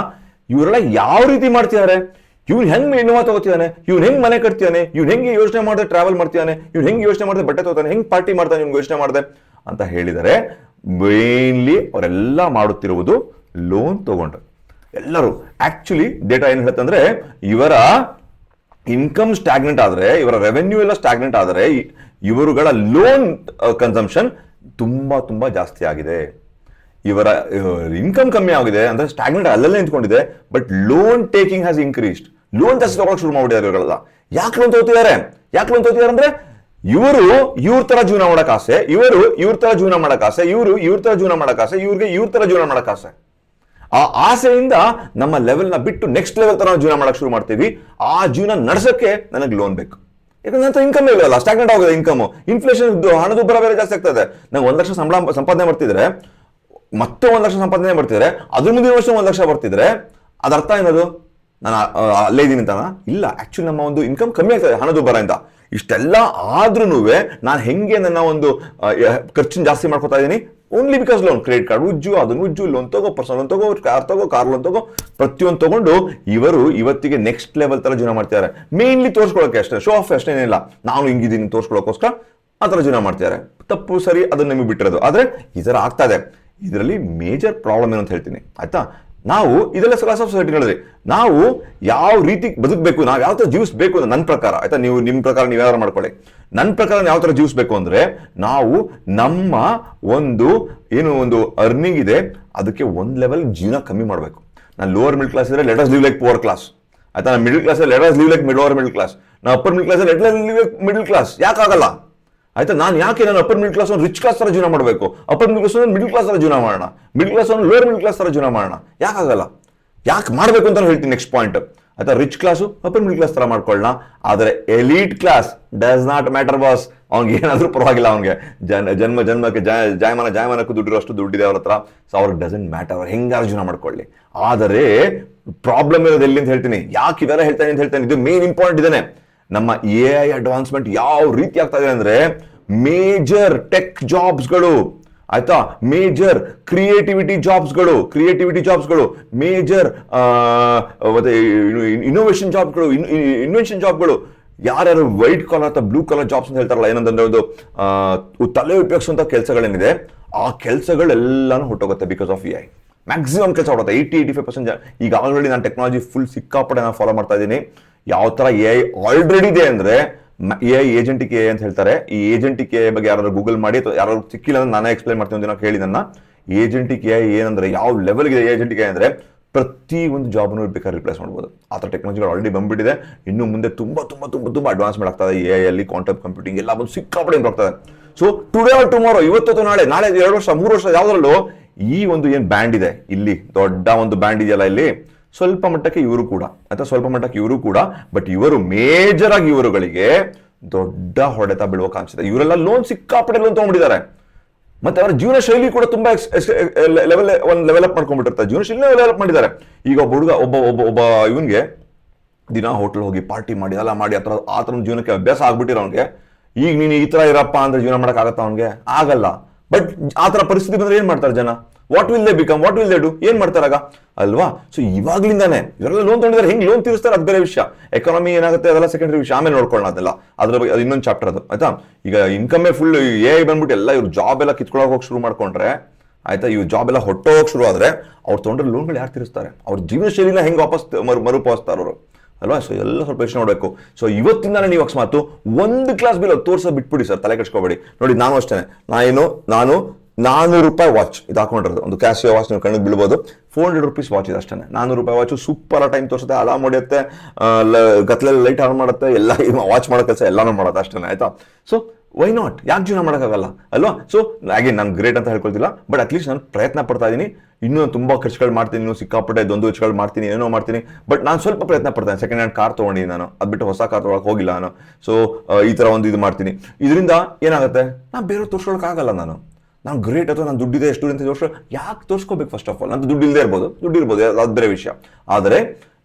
ಇವರೆಲ್ಲ ಯಾವ ರೀತಿ ಮಾಡ್ತಿದ್ದಾರೆ? ಇವ್ನು ಹೆಂಗ್ ಇನೋವಾ ತಗೋತಿದ್ದಾನೆ? ಇವ್ನು ಹೆಂಗ್ ಮನೆ ಕಟ್ತಿದ್ದಾನೆ? ಇವ್ನು ಹೆಂಗೆ ಯೋಚನೆ ಮಾಡಿದ್ರೆ ಟ್ರಾವೆಲ್ ಮಾಡ್ತಿದ್ದಾನೆ? ಇವ್ನು ಹೆಂಗ್ ಯೋಚನೆ ಮಾಡಿದ್ರೆ ಬಟ್ಟೆ ತಗೋತಾನೆ? ಹೆಂಗ್ ಪಾರ್ಟಿ ಮಾಡ್ತಾನೆ ಇವ್ನು ಯೋಚನೆ ಮಾಡಿದೆ? ಅಂತ ಹೇಳಿದರೆ ಮೇನ್ಲಿ ಅವರೆಲ್ಲ ಮಾಡುತ್ತಿರುವುದು ಲೋನ್ ತಗೊಂಡ್ರೆ. ಎಲ್ಲರೂ ಆಕ್ಚುಲಿ ಡೇಟಾ ಏನ್ ಹೇಳುತ್ತಂದ್ರೆ ಇವರ ಇನ್ಕಮ್ ಸ್ಟಾಗ್ನೆಂಟ್ ಆದ್ರೆ, ಇವರ ರೆವೆನ್ಯೂ ಎಲ್ಲ ಸ್ಟಾಗ್ನೆಂಟ್ ಆದರೆ ಇವರುಗಳ ಲೋನ್ ಕನ್ಸಂಪ್ಷನ್ ತುಂಬಾ ತುಂಬಾ ಜಾಸ್ತಿ ಆಗಿದೆ. ಇವರ ಇನ್ಕಮ್ ಕಮ್ಮಿ ಆಗಿದೆ ಅಂದ್ರೆ ಸ್ಟಾಗ್ನೆಂಟ್ ಅಲ್ಲಲ್ಲೇ ನಿಂತ್ಕೊಂಡಿದೆ but loan taking has increased loan ಜಾಸ್ತಿ ತಗೊಳಕ್ ಶುರು ಮಾಡಿದ್ದಾರೆ ಇವರೆಲ್ಲ. ಯಾಕೆ ಲೋನ್ ತಗೋತಿದ್ದಾರೆ? ಯಾಕೆ ಲೋನ್ ತಗೋತಿದ್ದಾರೆ ಅಂದ್ರೆ, ಇವರು ಇವ್ರ ತರ ಜೀವನ ಮಾಡಕ್ ಆಸೆ, ಇವರು ಇವ್ರ ತರ ಜೀವನ ಮಾಡಕ್ ಆಸೆ, ಇವರು ಇವ್ರ ತರ ಜೀವನ ಮಾಡಕ್ ಆಸೆ, ಇವ್ರಿಗೆ ಇವ್ರ ತರ ಜೀವನ ಮಾಡಕ್ ಆಸೆ. ಆ ಆಸೆಯಿಂದ ನಮ್ಮ ಲೆವೆಲ್ನ ಬಿಟ್ಟು ನೆಕ್ಸ್ಟ್ ಲೆವೆಲ್ ತರ ಜೀವನ ಮಾಡಕ್ ಶುರು ಮಾಡ್ತೀವಿ. ಆ ಜೀವನ ನಡೆಸಕ್ಕೆ ನನಗೆ ಲೋನ್ ಬೇಕು. ಯಾಕಂದ್ರೆ ನಂತರ ಇನ್ಕಮ್ ಇಲ್ಲಲ್ಲ ಸ್ಟಾಗ್ನೆಂಟ್ ಆಗೋದು ಇನ್ಕಮ್ ಇನ್ಫ್ಲೇಷನ್ ಹಣದುಬ್ಬರ ಬೇರೆ ಜಾಸ್ತಿ ಆಗ್ತದೆ ನಂಗೆ ಒಂದ್ ಲಕ್ಷ ಸಂಬಳ, ಸಂಪಾದನೆ ಮಾಡ್ತಿದ್ರೆ ಮತ್ತೆ ಒಂದು ಲಕ್ಷ ಸಂಪಾದನೆ ಬರ್ತಿದ್ರೆ ಅದ್ರ ಮುಂದಿನ ವರ್ಷ ಒಂದು ಲಕ್ಷ ಬರ್ತಿದ್ರೆ. ಅದರ್ಥ ಏನದು? ನಾನು ಅಲ್ಲೇ ಇದ್ದೀನಿ ಅಂತ ಇಲ್ಲ ಆಕ್ಚುಲಿ ನಮ್ಮ ಒಂದು ಇನ್ಕಮ್ ಕಮ್ಮಿ ಆಗ್ತದೆ ಹಣದುಬ್ಬರ ಅಂತ ಇಷ್ಟೆಲ್ಲ ಆದ್ರೂ ನಾನು ಹೆಂಗೆ ನನ್ನ ಒಂದು ಖರ್ಚಿನ ಜಾಸ್ತಿ ಮಾಡ್ಕೊತಾ ಇದ್ದೀನಿ only because loan credit card ಉಜ್ಜು ಅದನ್ನು ಉಜ್ಜು ಲೋನ್ ತಗೋ ಪರ್ಸನಲ್ ಲೋನ್ ತಗೋ ಕಾರ್ ತಗೋ ಕಾರ್ ಲೋನ್ ತಗೋ, ಪ್ರತಿಯೊಂದು ತಗೊಂಡು ಇವರು ಇವತ್ತಿಗೆ ನೆಕ್ಸ್ಟ್ ಲೆವೆಲ್ ತರ ಜೀವನ ಮಾಡ್ತಿದ್ದಾರೆ. ಮೇನ್ಲಿ ತೋರಿಸ್ಕೊಳ್ಳೋಕೆ ಅಷ್ಟೇ ಶೋ ಆಫ್ ಅಷ್ಟೇನಿಲ್ಲ ನಾನು ಹಿಂಗಿದ್ದೀನಿ ತೋರಿಸ್ಕೊಳ್ಳೋಕೋಸ್ಕರ ಆ ಥರ ಜೀವನ ಮಾಡ್ತಿದ್ದಾರೆ. ತಪ್ಪು, ಸರಿ, ಅದನ್ನ ನಿಮಗೆ ಬಿಟ್ಟಿರೋದು. ಆದರೆ ಈ ಥರ ಆಗ್ತಾ ಇದೆ. ಇದರಲ್ಲಿ ಮೇಜರ್ ಪ್ರಾಬ್ಲಮ್ ಏನು ಅಂತ ಹೇಳ್ತೀನಿ. ಆಯ್ತಾ? ನಾವು ಇದೆಲ್ಲ ಕ್ಲಾಸ್ ಆಫ್ ಸೊಸೈಟಿ ಹೇಳಿದ್ರಿ ನಾವು ಯಾವ ರೀತಿ ಬದುಕಬೇಕು, ನಾವು ಯಾವ ಥರ ಜೀವಿಸಬೇಕು ಅಂತ ನನ್ನ ಪ್ರಕಾರ. ಆಯ್ತಾ? ನೀವು ನಿಮ್ಮ ಪ್ರಕಾರ ನೀವು ಯಾರು ಮಾಡ್ಕೊಳ್ಳಿ. ನನ್ನ ಪ್ರಕಾರ ಯಾವ ಥರ ಜೀವಿಸಬೇಕು ಅಂದರೆ, ನಾವು ನಮ್ಮ ಒಂದು ಏನು ಒಂದು ಅರ್ನಿಂಗ್ ಇದೆ, ಅದಕ್ಕೆ ಒಂದು ಲೆವೆಲ್ ಜೀವನ ಕಮ್ಮಿ ಮಾಡಬೇಕು. ನಾನು ಲೋವರ್ ಮಿಡ್ ಕ್ಲಾಸ್ ಇದ್ರೆ let us live like poor class ಆಯ್ತಾ? ನಾನು middle class let us live like mid lower middle class ನಾ upper middle class let live like middle class ಯಾಕಾಗಲ್ಲ? ಆಯ್ತಾ, ನಾನು ಯಾಕೆ ನಾನು ಅಪ್ಪರ್ ಮಿಡ್ಲ್ ಕ್ಲಾಸ್ ಒಂದು ರಿಚ್ ಕ್ಲಾಸ್ ತರ ಜೀವನ ಮಾಡಬೇಕು? Upper middle class middle class ಥರ ಜೀವನ ಮಾಡೋಣ? ಮಿಡ್ಲ್ ಕ್ಲಾಸ್ ಒಂದು ಲೋಯರ್ ಮಿಡ್ಲ್ ಕ್ಲಾಸ್ ತರ ಜೀವನ ಮಾಡೋಣ? ಯಾಕಾಗಲ್ಲ ಯಾಕೆ ಮಾಡಬೇಕು ಅಂತ ಹೇಳ್ತೀನಿ ನೆಕ್ಸ್ಟ್ ಪಾಯಿಂಟ್ ಆಯ್ತಾ rich class upper middle class ತರ ಮಾಡ್ಕೊಳ್ಳೋಣ ಆದರೆ elite class does not matter boss ಅವ್ನಿಗೆ ಏನಾದರೂ ಪರವಾಗಿಲ್ಲ ಅವ್ನಿಗೆ. ಜನ, ಜನ್ಮ, ಜನ್ಮಕ್ಕೆ ಜಯ- ಜಾಯಮಾನ, ಜಾಯಮಾನಕ್ಕೂ ದುಡ್ಡಿರೋಷ್ಟು ದುಡ್ಡಿದೆ ಅವ್ರ ಹತ್ರ. ಸೊ ಅವ್ರಿಗೆ ಡಸಂಟ್ ಮ್ಯಾಟರ್ ಅವ್ರು ಹೆಂಗಾರು ಜೀವನ ಮಾಡ್ಕೊಳ್ಳಿ. ಆದರೆ ಪ್ರಾಬ್ಲಮ್ ಇರೋದು ಎಲ್ಲಿ ಅಂತ ಹೇಳ್ತೀನಿ. ಯಾಕೆ ಇವೆಲ್ಲ ಹೇಳ್ತಾನೆ ಅಂತ ಹೇಳ್ತಾನೆ. ಇದು ಮೇನ್ ಇಂಪಾರ್ಟೆಂಟ್ ಇದೇನೆ. ನಮ್ಮ ಎ ಐ ಅಡ್ವಾನ್ಸ್ಮೆಂಟ್ ಯಾವ ರೀತಿ ಆಗ್ತಾ ಇದೆ ಅಂದ್ರೆ ಮೇಜರ್ ಟೆಕ್ ಜಾಬ್ಸ್ಗಳು ಆಯ್ತಾ? ಮೇಜರ್ ಕ್ರಿಯೇಟಿವಿಟಿ ಜಾಬ್ಸ್ಗಳು ಕ್ರಿಯೇಟಿವಿಟಿ ಜಾಬ್ಸ್ಗಳು ಮೇಜರ್ ಮತ್ತೆ ಇನೋವೇಷನ್ ಜಾಬ್ಗಳು ಇನ್ವೆನ್ಷನ್ ಜಾಬ್ಗಳು ಯಾರ್ಯಾರು ವೈಟ್ ಕಾಲರ್ ಅಥವಾ ಬ್ಲೂ ಕಲರ್ ಜಾಬ್ಸ್ ಅಂತ ಹೇಳ್ತಾರಲ್ಲ, ಏನಂತಂದ್ರೆ ಒಂದು ತಲೆ ಉಪಯೋಗಿಸುವಂತ ಕೆಲಸಗಳೇನಿದೆ, ಆ ಕೆಲಸಗಳೆಲ್ಲಾನು ಹೊಟ್ಟೋಗುತ್ತೆ because of A I maximum ಕೆಲಸ ಹೊಡುತ್ತೆ ಏಯ್ಟಿ ಏಯ್ಟಿ ಫೈವ್ ಪರ್ಸೆಂಟ್ ಈಗ ಆಲ್ರೆಡಿ ನಾನು ಟೆಕ್ನಾಲಜಿ ಫುಲ್ ಸಿಕ್ಕಾಪಟ್ಟೆ ನಾನು ಫಾಲೋ ಮಾಡ್ತಾ ಇದ್ದೀನಿ. ಯಾವ ತರ ಎ ಐ ಆಲ್ರೆಡಿ ಇದೆ ಅಂದ್ರೆ ಎ ಐ ಏಜೆಂಟಿಕ್ ಎ ಅಂತ ಹೇಳ್ತಾರೆ. ಈ ಏಜೆಂಟಿಕ್ ಎ ಬಗ್ಗೆ ಯಾರಾದ್ರೂ ಗೂಗಲ್ ಮಾಡಿ, ಅಥವಾ ಯಾರು ಸಿಕ್ಕಿಲ್ಲ ಅಂದ್ರೆ ನಾನೇ ಎಕ್ಸ್ಪ್ಲೈನ್ ಮಾಡ್ತೀನಿ ಒಂದಿನ ಕೇಳಿ ನನ್ನ. ಏಜೆಂಟಿಕ್ ಎ ಏನಂದ್ರೆ, ಯಾವ ಲೆವೆಲ್ಗೆ ಇದೆ ಏಜೆಂಟಿಕ್ ಎ ಅಂದ್ರೆ, ಪ್ರತಿ ಒಂದು ಜಾಬನ್ನು ಬೇಕಾದ್ರೆ ರಿಪ್ಲೇಸ್ ಮಾಡ್ಬೋದು. ಆ ಥರ ಟೆಕ್ನಾಲಜಿಗಳು ಆಲ್ರೆಡಿ ಬಂದ್ಬಿಟ್ಟಿದೆ. ಇನ್ನು ಮುಂದೆ ತುಂಬಾ ತುಂಬಾ ತುಂಬಾ ತುಂಬಾ ಅಡ್ವಾನ್ಸ್ ಮಾಡ್ತಾ ಇದೆ ಎ ಅಲ್ಲಿ ಕ್ವಾಂಟಮ್ ಕಂಪ್ಯೂಟಿಂಗ್ ಎಲ್ಲ ಬಂದು ಇಂಪ್ರೂವ್ ಆಗ್ತದೆ. ಸೊ ಟುಡೇ ಆರ್ ಟುಮಾರೋ ಇವತ್ತು ನಾಳೆ ನಾಳೆ ಎರಡು ವರ್ಷ, ಮೂರು ವರ್ಷ, ಯಾವುದರಲ್ಲೂ ಈ ಒಂದು ಏನು ಬ್ಯಾಂಡ್ ಇದೆ, ಇಲ್ಲಿ ದೊಡ್ಡ ಒಂದು ಬ್ಯಾಂಡ್ ಇದೆಯಲ್ಲ ಇಲ್ಲಿ ಸ್ವಲ್ಪ ಮಟ್ಟಕ್ಕೆ ಇವರು ಕೂಡ, ಅಥವಾ ಸ್ವಲ್ಪ ಮಟ್ಟಕ್ಕೆ ಇವರು ಕೂಡ ಬಟ್ ಇವರು ಮೇಜರ್ ಆಗಿ ಇವರುಗಳಿಗೆ ದೊಡ್ಡ ಹೊಡೆತ ಬೀಳುವ ಕಾಣಿಸುತ್ತೆ ಇವರೆಲ್ಲ ಲೋನ್ ಸಿಕ್ಕಾಪಟ್ಟೆ ಲೋನ್ ತಗೊಂಡಿದ್ದಾರೆ ಮತ್ತೆ ಅವರ ಜೀವನ ಶೈಲಿ ಕೂಡ ತುಂಬಾ ಲೆವೆಲ್ ಒಂದು ಲೆವೆಲ್ ಅಪ್ ಮಾಡ್ಕೊಂಡ್ಬಿಟ್ಟಿರ್ತಾರೆ ಜೀವನ ಶೈಲಿ ಲೆವೆಲ್ ಅಪ್ ಮಾಡಿದ್ದಾರೆ. ಈಗ ಒಬ್ಬ ಹುಡುಗ, ಒಬ್ಬ ಒಬ್ಬ ಒಬ್ಬ ಇವನ್ಗೆ ದಿನ ಹೋಟೆಲ್ ಹೋಗಿ ಪಾರ್ಟಿ ಮಾಡಿ ಎಲ್ಲ ಮಾಡಿ, ಆ ಥರ ಆ ಥರ ಜೀವನಕ್ಕೆ ಅಭ್ಯಾಸ ಆಗ್ಬಿಟ್ಟಿರೋನ್ಗೆ ಈಗ ನೀನು ಈ ತರ ಇರಪ್ಪ ಅಂದ್ರೆ ಜೀವನ ಮಾಡೋಕ್ಕಾಗತ್ತಾ ಅವನಿಗೆ? ಆಗಲ್ಲ. ಬಟ್ ಆ ಥರ ಪರಿಸ್ಥಿತಿ ಬಂದ್ರೆ ಏನು ಮಾಡ್ತಾರೆ ಜನ? What will they become what will they do ಏನ್ ಮಾಡ್ತಾರಾಗ? ಅಲ್ವಾ? ಸೊ ಇವಾಗ್ಲಿಂದಾನೆ ಇವರೆಲ್ಲ ಲೋನ್ ತೊಗೊಂಡಿದ್ದಾರೆ. ಹೆಂಗ್ ಲೋನ್ ತೀರಿಸ್ತಾರೆ? ಅದು ಬೇರೆ ವಿಷಯ. ಎಕಾನಮಿ ಏನಾಗುತ್ತೆ? ಅದೆಲ್ಲ ಸೆಕೆಂಡರಿ ವಿಷಯ. ಆಮೇಲೆ ನೋಡ್ಕೊಳ್ಳೋಣ ಅದೆಲ್ಲ. ಅದ್ರ ಬಗ್ಗೆ, ಅದು ಇನ್ನೊಂದು ಚಾಪ್ಟರ್ ಅದು. ಆಯ್ತಾ? ಈಗ ಇನ್ಕಮೇ ಫುಲ್ ಎ ಬಂದ್ಬಿಟ್ಟು ಎಲ್ಲ ಇವ್ರು ಜಾಬ್ ಎಲ್ಲ ಕಿತ್ಕೊಳಕ್ ಹೋಗಿ ಶುರು ಮಾಡ್ಕೊಂಡ್ರೆ, ಆಯ್ತಾ? ಇವ್ ಜಾಬ್ ಎಲ್ಲ ಹೊಟ್ಟೋಗಕ್ ಶುರು ಆದ್ರೆ, ಅವ್ರು ತೊಗೊಂಡ್ರೆ ಲೋನ್ಗಳು ಯಾರು ತೀರಿಸ್ತಾರೆ? ಅವ್ರ ಜೀವನ ಶೈಲಿನ ಹೆಂಗ್ ವಾಪಸ್ ಮರು ಮರುಪಾಯಿಸ್ತಾರೆ ಅವರು. ಅಲ್ವಾ? ಸೊ ಎಲ್ಲ ಸ್ವಲ್ಪ ಯೋಚನೆ ನೋಡಬೇಕು ಸೊ ಇವತ್ತಿಂದಾನೆ ನೀವು ಅಕಸ್ಮಾತು ಒಂದು ಕ್ಲಾಸ್ ಬಿಲ್ ತೋರ್ಸ ಬಿಟ್ಬಿಡಿ ಸರ್. ತಲೆ ಕೆಡ್ಸ್ಕೊಬೇಡಿ. ನೋಡಿ, ನಾನು ಅಷ್ಟೇ ನಾನು ನಾನು ನಾನೂರು ರೂಪಾಯಿ ವಾಚ್ ಇದು ಹಾಕೊಂಡಿರೋದು. ಒಂದು ಕ್ಯಾಸಿಯೋ ವಾಚ್ ನೀವು ಕಣ್ಣಿಗೆ ಬೀಳ್ಬೋದು. ಫೋರ್ ಹಂಡ್ರೆಡ್ ರುಪೀಸ್ ವಾಚ್ ಇದೆ ಅಷ್ಟೇ ನಾನೂರು ರೂಪಾಯಿ ವಾಚ್ ಸೂಪರ್ ಟೈಮ್ ತೋರಿಸುತ್ತೆ. ಅಲಾರ್ಮ್ ಹೊಡೆಯುತ್ತೆ ಗತ್ಲಲ್ಲಿ ಲೈಟ್ ಆನ್ ಮಾಡುತ್ತೆ, ಎಲ್ಲ ವಾಚ್ ಮಾಡೋ ಕೆಲಸ ಎಲ್ಲಾನು ಮಾಡುತ್ತೆ ಅಷ್ಟೇ ಆಯ್ತಾ? ಸೊ ವೈ ನಾಟ್ ಯಾಕೆ ಜೀವನ ಮಾಡೋಕ್ಕಾಗಲ್ಲ, ಅಲ್ವಾ? ಸೊ ಹಾಗೆ ನಾನು ಗ್ರೇಟ್ ಅಂತ ಹೇಳ್ಕೊಳ್ತಿಲ್ಲ ಬಟ್ ಅಟ್ಲೀಸ್ಟ್ ನಾನು ಪ್ರಯತ್ನ ಪಡ್ತಾ ಇದ್ದೀನಿ ಇನ್ನೂ ತುಂಬ ಖರ್ಚುಗಳು ಮಾಡ್ತೀನಿ, ಇನ್ನೂ ಸಿಕ್ಕಾಪಟ್ಟೆ ದೊಂದು ಖರ್ಚುಗಳು ಮಾಡ್ತೀನಿ, ಏನೋ ಮಾಡ್ತೀನಿ ಬಟ್ ನಾನು ಸ್ವಲ್ಪ ಪ್ರಯತ್ನ ಪಡ್ತೇನೆ. ಸೆಕೆಂಡ್ ಹ್ಯಾಂಡ್ ಕಾರ್ ತೊಗೊಂಡಿದ್ದೀನಿ ನಾನು. ಅದು ಬಿಟ್ಟು ಹೊಸ ಕಾರ್ ತೊಗೊಳಕ್ಕೆ ಹೋಗಿಲ್ಲ ನಾನು. ಸೊ ಈ ಥರ ಒಂದು ಇದು ಮಾಡ್ತೀನಿ. ಇದರಿಂದ ಏನಾಗುತ್ತೆ? ನಾನು ಬೇರೆ ತೋರಿಸ್ಕೊಳಕ್ಕಾಗಲ್ಲ ನಾನು. ನಾನು ಗ್ರೇಟ್ ಅಥವಾ ನಾನು ದುಡ್ಡಿದೆ ಅಂತ ತೋರಿಸೋ ಯಾಕೆ ತೋರಿಸ್ಕೋಬೇಕು ಫಸ್ಟ್ ಆಫ್ ಆಲ್ ನಂದು ದುಡ್ಡು ಇಲ್ಲದೇ ಇರ್ಬೋದು ದುಡ್ಡು ಇರ್ಬೋದು ಅದು ಬೇರೆ ವಿಷಯ. ಆದರೆ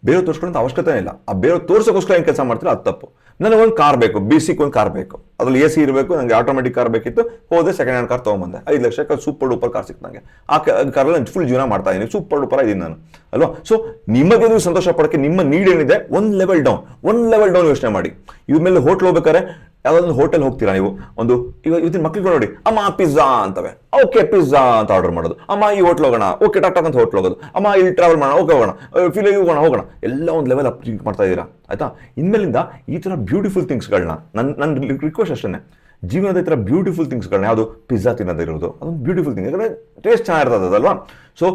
ಬೇರೆ ತೋರಿಸ್ಕೊಳ್ಳೋ ಅವಶ್ಯಕತೆ ಇಲ್ಲ. ಆ ಬೇರೆ ತೋರ್ಸೋಕ್ಕೋಸ್ಕರ ಏನು ಕೆಲಸ ಮಾಡ್ತೀರಾ ಅದು ತಪ್ಪು. ನನಗೆ ಒಂದು ಕಾರ್ ಬೇಕು ಬೇಸಿಕ್ ಒಂದು ಕಾರ್ ಬೇಕು. ಅದ್ರಲ್ಲಿ ಎ ಸಿ ಇರಬೇಕು ನನಗೆ ಆಟೋಮೆಟಿಕ್ ಕಾರ್ ಬೇಕಿತ್ತು, ಹೋದೆ ಸೆಕೆಂಡ್ ಹ್ಯಾಂಡ್ ಕಾರ್ ತೊಗೊಂಬಂದೆ. ಐದು ಲಕ್ಷಕ್ಕೆ ಸೂಪರ್ ಡೂಪರ್ ಕಾರ್ ಸಿಕ್ತು ನನಗೆ ಆ ಕಾರಲ್ಲಿ ಫುಲ್ ಜೀವನ ಮಾಡ್ತಾ ಇದ್ದೀನಿ ಸೂಪರ್ ಡೂಪರ್ ಇದ್ದೀನಿ ನಾನು. ಅಲ್ವಾ? ಸೊ ನಿಮಗೆ ನೀವು ಸಂತೋಷ ಪಡೋಕ್ಕೆ ನಿಮ್ಮ ನೀಡ್ ಏನಿದೆ, ಒಂದು ಲೆವೆಲ್ ಡೌನ್ ಒಂದು ಲೆವೆಲ್ ಡೌನ್ ಯೋಚನೆ ಮಾಡಿ. ಇವ್ರ ಮೇಲೆ ಹೋಟ್ಲ್ ಹೋಗ್ಬೇಕಾದ್ರೆ ಯಾವ್ದೊಂದು ಹೋಟೆಲ್ ಹೋಗ್ತೀರಾ ನೀವು? ಒಂದು, ಈಗ ಇವತ್ತಿನ ಮಕ್ಳಿಗೆ ನೋಡಿ, ಅಮ್ಮ ಪಿಜ್ಜಾ ಅಂತವೆ. ಓಕೆ ಪಿಜ್ಜಾ ಅಂತ ಆರ್ಡರ್ ಮಾಡೋದು. ಅಮ್ಮ, ಈ ಹೋಟ್ಲ್ ಹೋಗೋಣ. ಓಕೆ ಟಾಟಾ ಅಂತ ಹೋಟ್ಲ್ ಹೋಗೋದು. ಅಮ್ಮ, ಇಲ್ಲಿ ಟ್ರಾವೆಲ್ ಮಾಡೋಣ. ಓಕೆ ಹೋಗೋಣ. ಫಿಲ್ ಹೋಗೋಣ ಹೋಗೋಣ. ಎಲ್ಲ ಒಂದು ಲೆವೆಲ್ ಅಪ್ ಮಾಡ್ತಾ ಇದ್ದೀರಾ? ಆಯ್ತಾ? ಇನ್ಮೇಲಿಂದ ಈ ಥರ ಬ್ಯೂಟಿಫುಲ್ ಥಿಂಗ್ಸ್ಗಳನ್ನ ನನ್ನ ನನ್ನ ರಿಕ್ವೆಸ್ಟ್ ಅಷ್ಟೇ ಜೀವನದ ಈ ಬ್ಯೂಟಿಫುಲ್ ಥಿಂಗ್ಸ್ಗಳನ್ನ ಯಾವುದು? ಪಿಜ್ಜಾ ತಿನ್ನೋದಿರೋದು ಅದೊಂದು ಬ್ಯೂಟಿಫುಲ್ ಥಿಂಗ್ ಯಾಕಂದರೆ ಟೇಸ್ಟ್ ಚೆನ್ನಾಗಿರ್ತದೆ ಅದಲ್ವಾ ಸೊ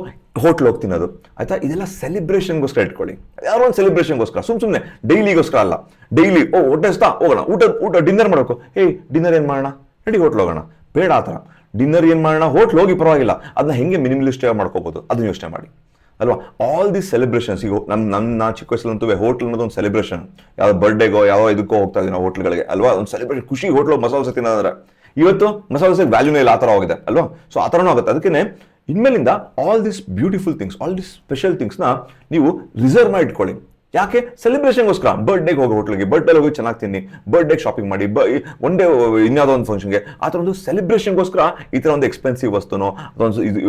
ಹೋಟ್ಲ್ ಹೋಗಿ ತಿನ್ನೋದು. ಆಯಿತಾ? ಇದೆಲ್ಲ ಸೆಲೆಬ್ರೇಷನ್ಗೋಸ್ಕರ ಇಟ್ಕೊಳ್ಳಿ. ಯಾರೋ ಒಂದು ಸೆಲೆಬ್ರೇಷನ್ಗೋಸ್ಕರ ಸುಮ್ ಸುಮ್ಮನೆ ಡೈಲಿಗೋಸ್ಕರ ಅಲ್ಲ. ಡೈಲಿ ಓ ಹೊಟ್ಟೆ ಹಸ್ತಾ ಹೋಗೋಣ. ಊಟ ಊಟ ಡಿನ್ನರ್ ಮಾಡಬೇಕು. ಏಯ್ ಡಿನ್ನರ್ ಏನು ಮಾಡೋಣ? ನಡಿ ಹೋಟ್ಲ್ ಹೋಗೋಣ. ಬೇಡ ಆ ಥರ. ಡಿನ್ನರ್ ಏನು ಮಾಡೋಣ? ಹೋಟ್ಲ್ ಹೋಗಿ ಪರವಾಗಿಲ್ಲ. ಅದನ್ನ ಹೆಂಗೆ ಮಿನಿಮಲಿಸ್ಟ್ ಮಾಡ್ಕೋಬೋದು? ಅದನ್ನ ಯೋಚನೆ ಮಾಡಿ. ಅಲ್ವಾ? ಆಲ್ ದಿಸ್ ಸೆಲೆಬ್ರೇಷನ್ಸ್ ಈಗ ನಮ್ಮ ನನ್ನ ಚಿಕ್ಕ ವಯಸ್ಸಲ್ಲಂತೂ ಹೋಟ್ಲ್ ಅನ್ನೋದು ಒಂದು ಸೆಲೆಬ್ರೇಷನ್ ಯಾವ ಬರ್ಡೇಗೋ ಯಾವ ಇದಕ್ಕೋ ಹೋಗ್ತಾ ಇದೀವಿ ನಾವು ಹೋಟ್ಲ್ಗಳಿಗೆ ಅಲ್ವಾ? ಒಂದು ಸೆಲೆಬ್ರೇಷನ್ ಖುಷಿ ಹೋಟ್ಲು ಮಸಾಲೆ ದೋಸೆ ತಿನ್ನೋದ್ರೆ ಇವತ್ತು ಮಸಾಲೆ ದೋಸೆ ವ್ಯಾಲ್ಯೂನೇ ಇಲ್ಲ, ಆ ಥರ ಹೋಗಿದೆ ಅಲ್ವಾ? ಸೊ ಆ ಥರನೂ ಆಗುತ್ತೆ. ಅದಕ್ಕೆ ಇನ್ಮೇಲಿಂದ all this beautiful things all this special ಥಿಂಗ್ಸ್ನ ನೀವು ರಿಸರ್ವ್ ಮಾಡಿ ಇಟ್ಕೊಳ್ಳಿ. ಯಾಕೆ? ಸೆಲೆಬ್ರೇಷನ್ಗೋಸ್ಕರ ಬರ್ಡೇಗೆ ಹೋಗಿ ಹೋಟ್ಲಿಗೆ ಬರ್ಡೇಲಿ ಹೋಗಿ ಚೆನ್ನಾಗಿ ತಿನ್ನಿ. ಬರ್ಡೇಗೆ ಶಾಪಿಂಗ್ ಮಾಡಿ, ಬ ಒನ್ ಡೇ ಇನ್ಯಾವುದೋ ಒಂದು ಫಂಕ್ಷನ್ಗೆ ಆ ಥರ ಒಂದು ಸೆಲೆಬ್ರೇಷನ್ಗೋಸ್ಕರ ಈ ಥರ ಒಂದು ಎಕ್ಸ್ಪೆನ್ಸಿವ್ ವಸ್ತುನೋ, ಅದೊಂದು ಇದು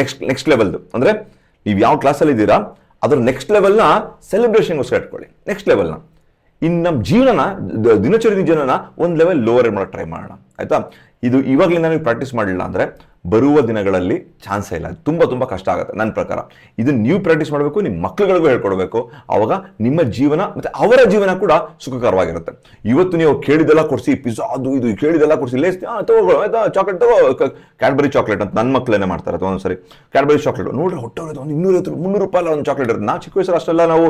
ನೆಕ್ಸ್ಟ್ ನೆಕ್ಸ್ಟ್ ಲೆವೆಲ್ದು ಅಂದರೆ ನೀವು ಯಾವ ಕ್ಲಾಸಲ್ಲಿ ಇದ್ದೀರಾ, ಅದರ ನೆಕ್ಸ್ಟ್ ಲೆವೆಲ್ನ ಸೆಲೆಬ್ರೇಷನ್ಗೋಸ್ಕರ ಇಟ್ಕೊಳ್ಳಿ. ನೆಕ್ಸ್ಟ್ ಲೆವೆಲ್ನ ಇನ್ನು ನಮ್ಮ ಜೀವನನ ದಿನಚರಿ ಜೀವನನ ಒಂದು ಲೆವೆಲ್ ಲೋವರ್ ಮಾಡೋಕ್ಕೆ ಟ್ರೈ ಮಾಡೋಣ. ಆಯಿತಾ? ಇದು ಇವಾಗಲಿಂದ ನೀವು ಪ್ರಾಕ್ಟೀಸ್ ಮಾಡಲಿಲ್ಲ ಅಂದರೆ ಬರುವ ದಿನಗಳಲ್ಲಿ ಚಾನ್ಸೇ ಇಲ್ಲ. ತುಂಬ ತುಂಬ ಕಷ್ಟ ಆಗುತ್ತೆ ನನ್ನ ಪ್ರಕಾರ. ಇದು ನೀವು ಪ್ರಾಕ್ಟೀಸ್ ಮಾಡಬೇಕು, ನಿಮ್ಮ ಮಕ್ಕಳುಗಳಿಗೂ ಹೇಳ್ಕೊಡ್ಬೇಕು. ಆವಾಗ ನಿಮ್ಮ ಜೀವನ ಮತ್ತು ಅವರ ಜೀವನ ಕೂಡ ಸುಖಕರವಾಗಿರುತ್ತೆ. ಇವತ್ತು ನೀವು ಕೇಳಿದೆಲ್ಲ ಕೊಡಿಸಿ ಪಿಜ್ಜಾ ಅದು ಇದು ಕೇಳಿದೆಲ್ಲ ಕೊಡಿಸಿ ಲೇಸ್ ತಗೋ ಆಯ್ತಾ ಚಾಕ್ಲೇಟ್ ತಗೋ ಕ್ಯಾಡ್ಬರಿ ಚಾಕ್ಲೇಟ್ ಅಂತ ನನ್ನ ಮಕ್ಕಳೇನೆ ಮಾಡ್ತಾರೆ ಅಥವಾ ಒಂದ್ಸರಿ. ಕ್ಯಾಡ್ಬರಿ ಚಾಕ್ಲೇಟ್ ನೋಡ್ರಿ ಹೊಟ್ಟೆ ಒಂದು ಇನ್ನೂರೈವತ್ತು ಮುನ್ನೂರು ರೂಪಾಯಿ ಒಂದು ಚಾಕ್ಲೇಟ್ ಇರುತ್ತೆ. ನಾವು ಚಿಕ್ಕ ವಯಸ್ಸಲ್ಲಿ ಅಷ್ಟೆಲ್ಲ ನಾವು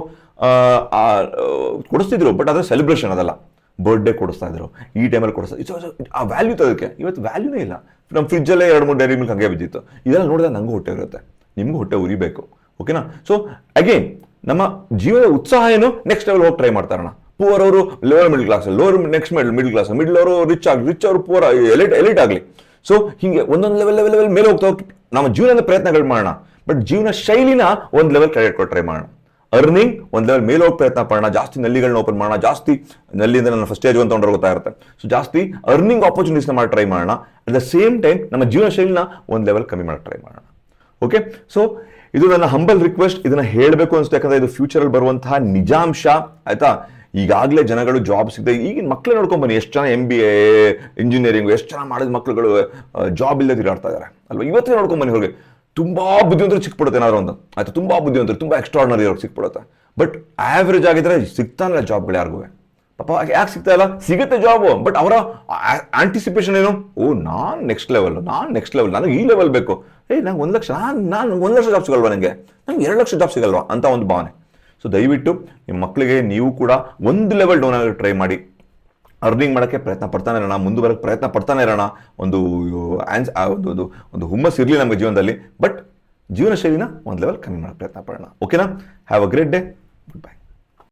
ಕೊಡಿಸ್ತಿದ್ರು ಬಟ್ ಅದ್ರ ಸೆಲೆಬ್ರೇಷನ್ ಅದಲ್ಲ. ಬರ್ಡೇ ಕೊಡಿಸ್ತಾ ಇದ್ರು. ಈ ಟೈಮಲ್ಲಿ ಕೊಡಿಸ್ತಾ ಇಟ್ಸ್ ಆ ವ್ಯಾಲ್ಯೂ ಅದಕ್ಕೆ ಇವತ್ತು ವ್ಯಾಲ್ಯೂನೇ ಇಲ್ಲ. ನಮ್ಮ ಫ್ರಿಜ್ಜಲ್ಲೇ ಎರಡು ಮೂರು ಡೈರಿ ಮಿಲ್ಕ್ ಹಂಗೆ ಬಿದ್ದಿತ್ತು. ಇದೆಲ್ಲ ನೋಡಿದಾಗ ನಂಗೂ ಹೊಟ್ಟೆ ಇರುತ್ತೆ ನಿಮಗೂ ಹೊಟ್ಟೆ ಉರಿಬೇಕು. ಓಕೆನಾ ಸೊ ಅಗೇನ್ ನಮ್ಮ ಜೀವನದ ಉತ್ಸಾಹ ಏನು? ನೆಕ್ಸ್ಟ್ ಲೆವೆಲ್ ಹೋಗಿ ಟ್ರೈ ಮಾಡ್ತಾರಣ. ಪೂವರ್ ಅವರು lower middle class lower next middle middle class middle ಅವರು ರಿಚ್ ಆಗಿ ರಿಚ್ ಅವರು ಪೂರ್ ಎಲಿಟ್ ಎಲಿಟ್ ಆಗಲಿ. ಸೊ ಹಿಂಗೆ ಒಂದೊಂದು ಲೆವೆಲ್ ಲೆವೆಲ್ ಲೆವೆಲ್ ಮೇಲೆ ಹೋಗ್ತಾ ಹೋಗಿ ನಮ್ಮ ಜೀವನದ ಪ್ರಯತ್ನಗಳು ಮಾಡೋಣ. ಬಟ್ ಜೀವನ ಶೈಲಿನ ಒಂದು ಲೆವೆಲ್ ಕ್ರೆಡಿಟ್ ಕೊಟ್ಟು ಟ್ರೈ ಮಾಡೋಣ. ಅರ್ನಿಂಗ್ ಒಂದು ಲೆವೆಲ್ ಮೇಲೆ ಹೋಗಿ ಪ್ರಯತ್ನ ಪಡೋಣ ಜಾಸ್ತಿ ನಲ್ಲಿಗಳನ್ನ ಓಪನ್ ಮಾಡೋಣ, ಜಾಸ್ತಿ ನಲ್ಲಿಂದ ನನ್ನ ಫಸ್ಟ್ ಸ್ಟೇಜ್ ಅಂತ ಗೊತ್ತಾ ಇರುತ್ತೆ. ಸೊ ಜಾಸ್ತಿ ಅರ್ನಿಂಗ್ ಆಪರ್ಚುನಿಟೀಸ್ನ ಮಾಡಿ ಟ್ರೈ ಮಾಡೋಣ. ಅಟ್ ದ ಸೇಮ್ ಟೈಮ್ ನಮ್ಮ ಜೀವನ ಶೈಲಿನ ಒಂದು ಲೆವೆಲ್ ಕಮ್ಮಿ ಮಾಡಿ ಟ್ರೈ ಮಾಡೋಣ. ಓಕೆ ಸೊ ಇದು ನನ್ನ ಹಂಬಲ್ ರಿಕ್ವೆಸ್ಟ್ ಇದನ್ನ ಹೇಳಬೇಕು ಅನ್ಸುತ್ತೆ. ಯಾಕಂದ್ರೆ ಇದು ಫ್ಯೂಚರಲ್ಲಿ ಬರುವಂತಹ ನಿಜಾಂಶ. ಆಯ್ತಾ? ಈಗಾಗಲೇ ಜನಗಳು ಜಾಬ್ ಸಿಗದೆ ಈಗಿನ ಮಕ್ಕಳೇ ನೋಡ್ಕೊಂಡ್ ಬನ್ನಿ. ಎಷ್ಟು ಜನ ಎಂ ಬಿ ಎ ಇಂಜಿನಿಯರಿಂಗ್ ಎಷ್ಟು ಜನ ಮಾಡಿದ ಮಕ್ಕಳುಗಳು ಜಾಬ್ ಇಲ್ಲದೆ ತಿರುಗಾಡ್ತಾ ಇದ್ದಾರೆ ಅಲ್ವಾ? ಇವತ್ತೇ ನೋಡ್ಕೊಂಡ್ ಬನ್ನಿ ಅವ್ರಿಗೆ ತುಂಬಾ ಬುದ್ಧಿವಂತರು ಸಿಕ್ಬಿಡುತ್ತೆ ಏನಾದ್ರು ಒಂದು. ಆಯ್ತು, ತುಂಬಾ ಬುದ್ಧಿವಂತರು, ತುಂಬಾ ಎಕ್ಸ್ಟ್ರಾರ್ನರಿ ಅವ್ರಿಗೆ ಸಿಕ್ಬಿಡುತ್ತೆ. ಬಟ್ ಆವ್ರೇಜ್ ಆಗಿದ್ರೆ ಸಿಗ್ತಾನಲ್ಲ ಜಾಬ್ಗಳು ಯಾರಿಗೂ. ಪಾಪ, ಯಾಕೆ ಸಿಗ್ತಾ ಇಲ್ಲ? ಸಿಗುತ್ತೆ ಜಾಬು ಬಟ್ ಅವರ ಆಂಟಿಸಿಪೇಷನ್ ಏನು? ಓ, ನಾನು ನೆಕ್ಸ್ಟ್ ಲೆವೆಲ್ ನಾನು ನೆಕ್ಸ್ಟ್ ಲೆವೆಲ್ ನನಗೆ ಈ ಲೆವೆಲ್ ಬೇಕು. ಏ, ನಂಗೆ ಒಂದು ಲಕ್ಷ, ನಾನು ನಾನು ಒಂದು ಲಕ್ಷ ಜಾಬ್ ಸಿಗಲ್ವಾ ನನಗೆ ನಂಗೆ ಎರಡು ಲಕ್ಷ ಜಾಬ್ ಸಿಗಲ್ವಾ? ಅಂತ ಒಂದು ಭಾವನೆ. ಸೊ ದಯವಿಟ್ಟು ನಿಮ್ಮ ಮಕ್ಕಳಿಗೆ ನೀವು ಕೂಡ ಒಂದು ಲೆವೆಲ್ ಡೌನ್ ಆಗಿ ಟ್ರೈ ಮಾಡಿ. ಅರ್ನಿಂಗ್ ಮಾಡೋಕ್ಕೆ ಪ್ರಯತ್ನ ಪಡ್ತಾನೆ ಇರೋಣ ಮುಂದುವರೆಗೆ ಪ್ರಯತ್ನ ಪಡ್ತಾನೆ ಇರೋಣ, ಒಂದು ಆನ್ಸ್ ಒಂದು ಒಂದು ಹುಮ್ಮಸ್ ಇರಲಿ ನಮ್ಮ ಜೀವನದಲ್ಲಿ. ಬಟ್ ಜೀವನ ಶೈಲಿನ ಒಂದು ಲೆವೆಲ್ ಕಮ್ಮಿ ಮಾಡೋಕ್ಕೆ ಪ್ರಯತ್ನ ಪಡೋಣ. ಓಕೆನಾ have a great day goodbye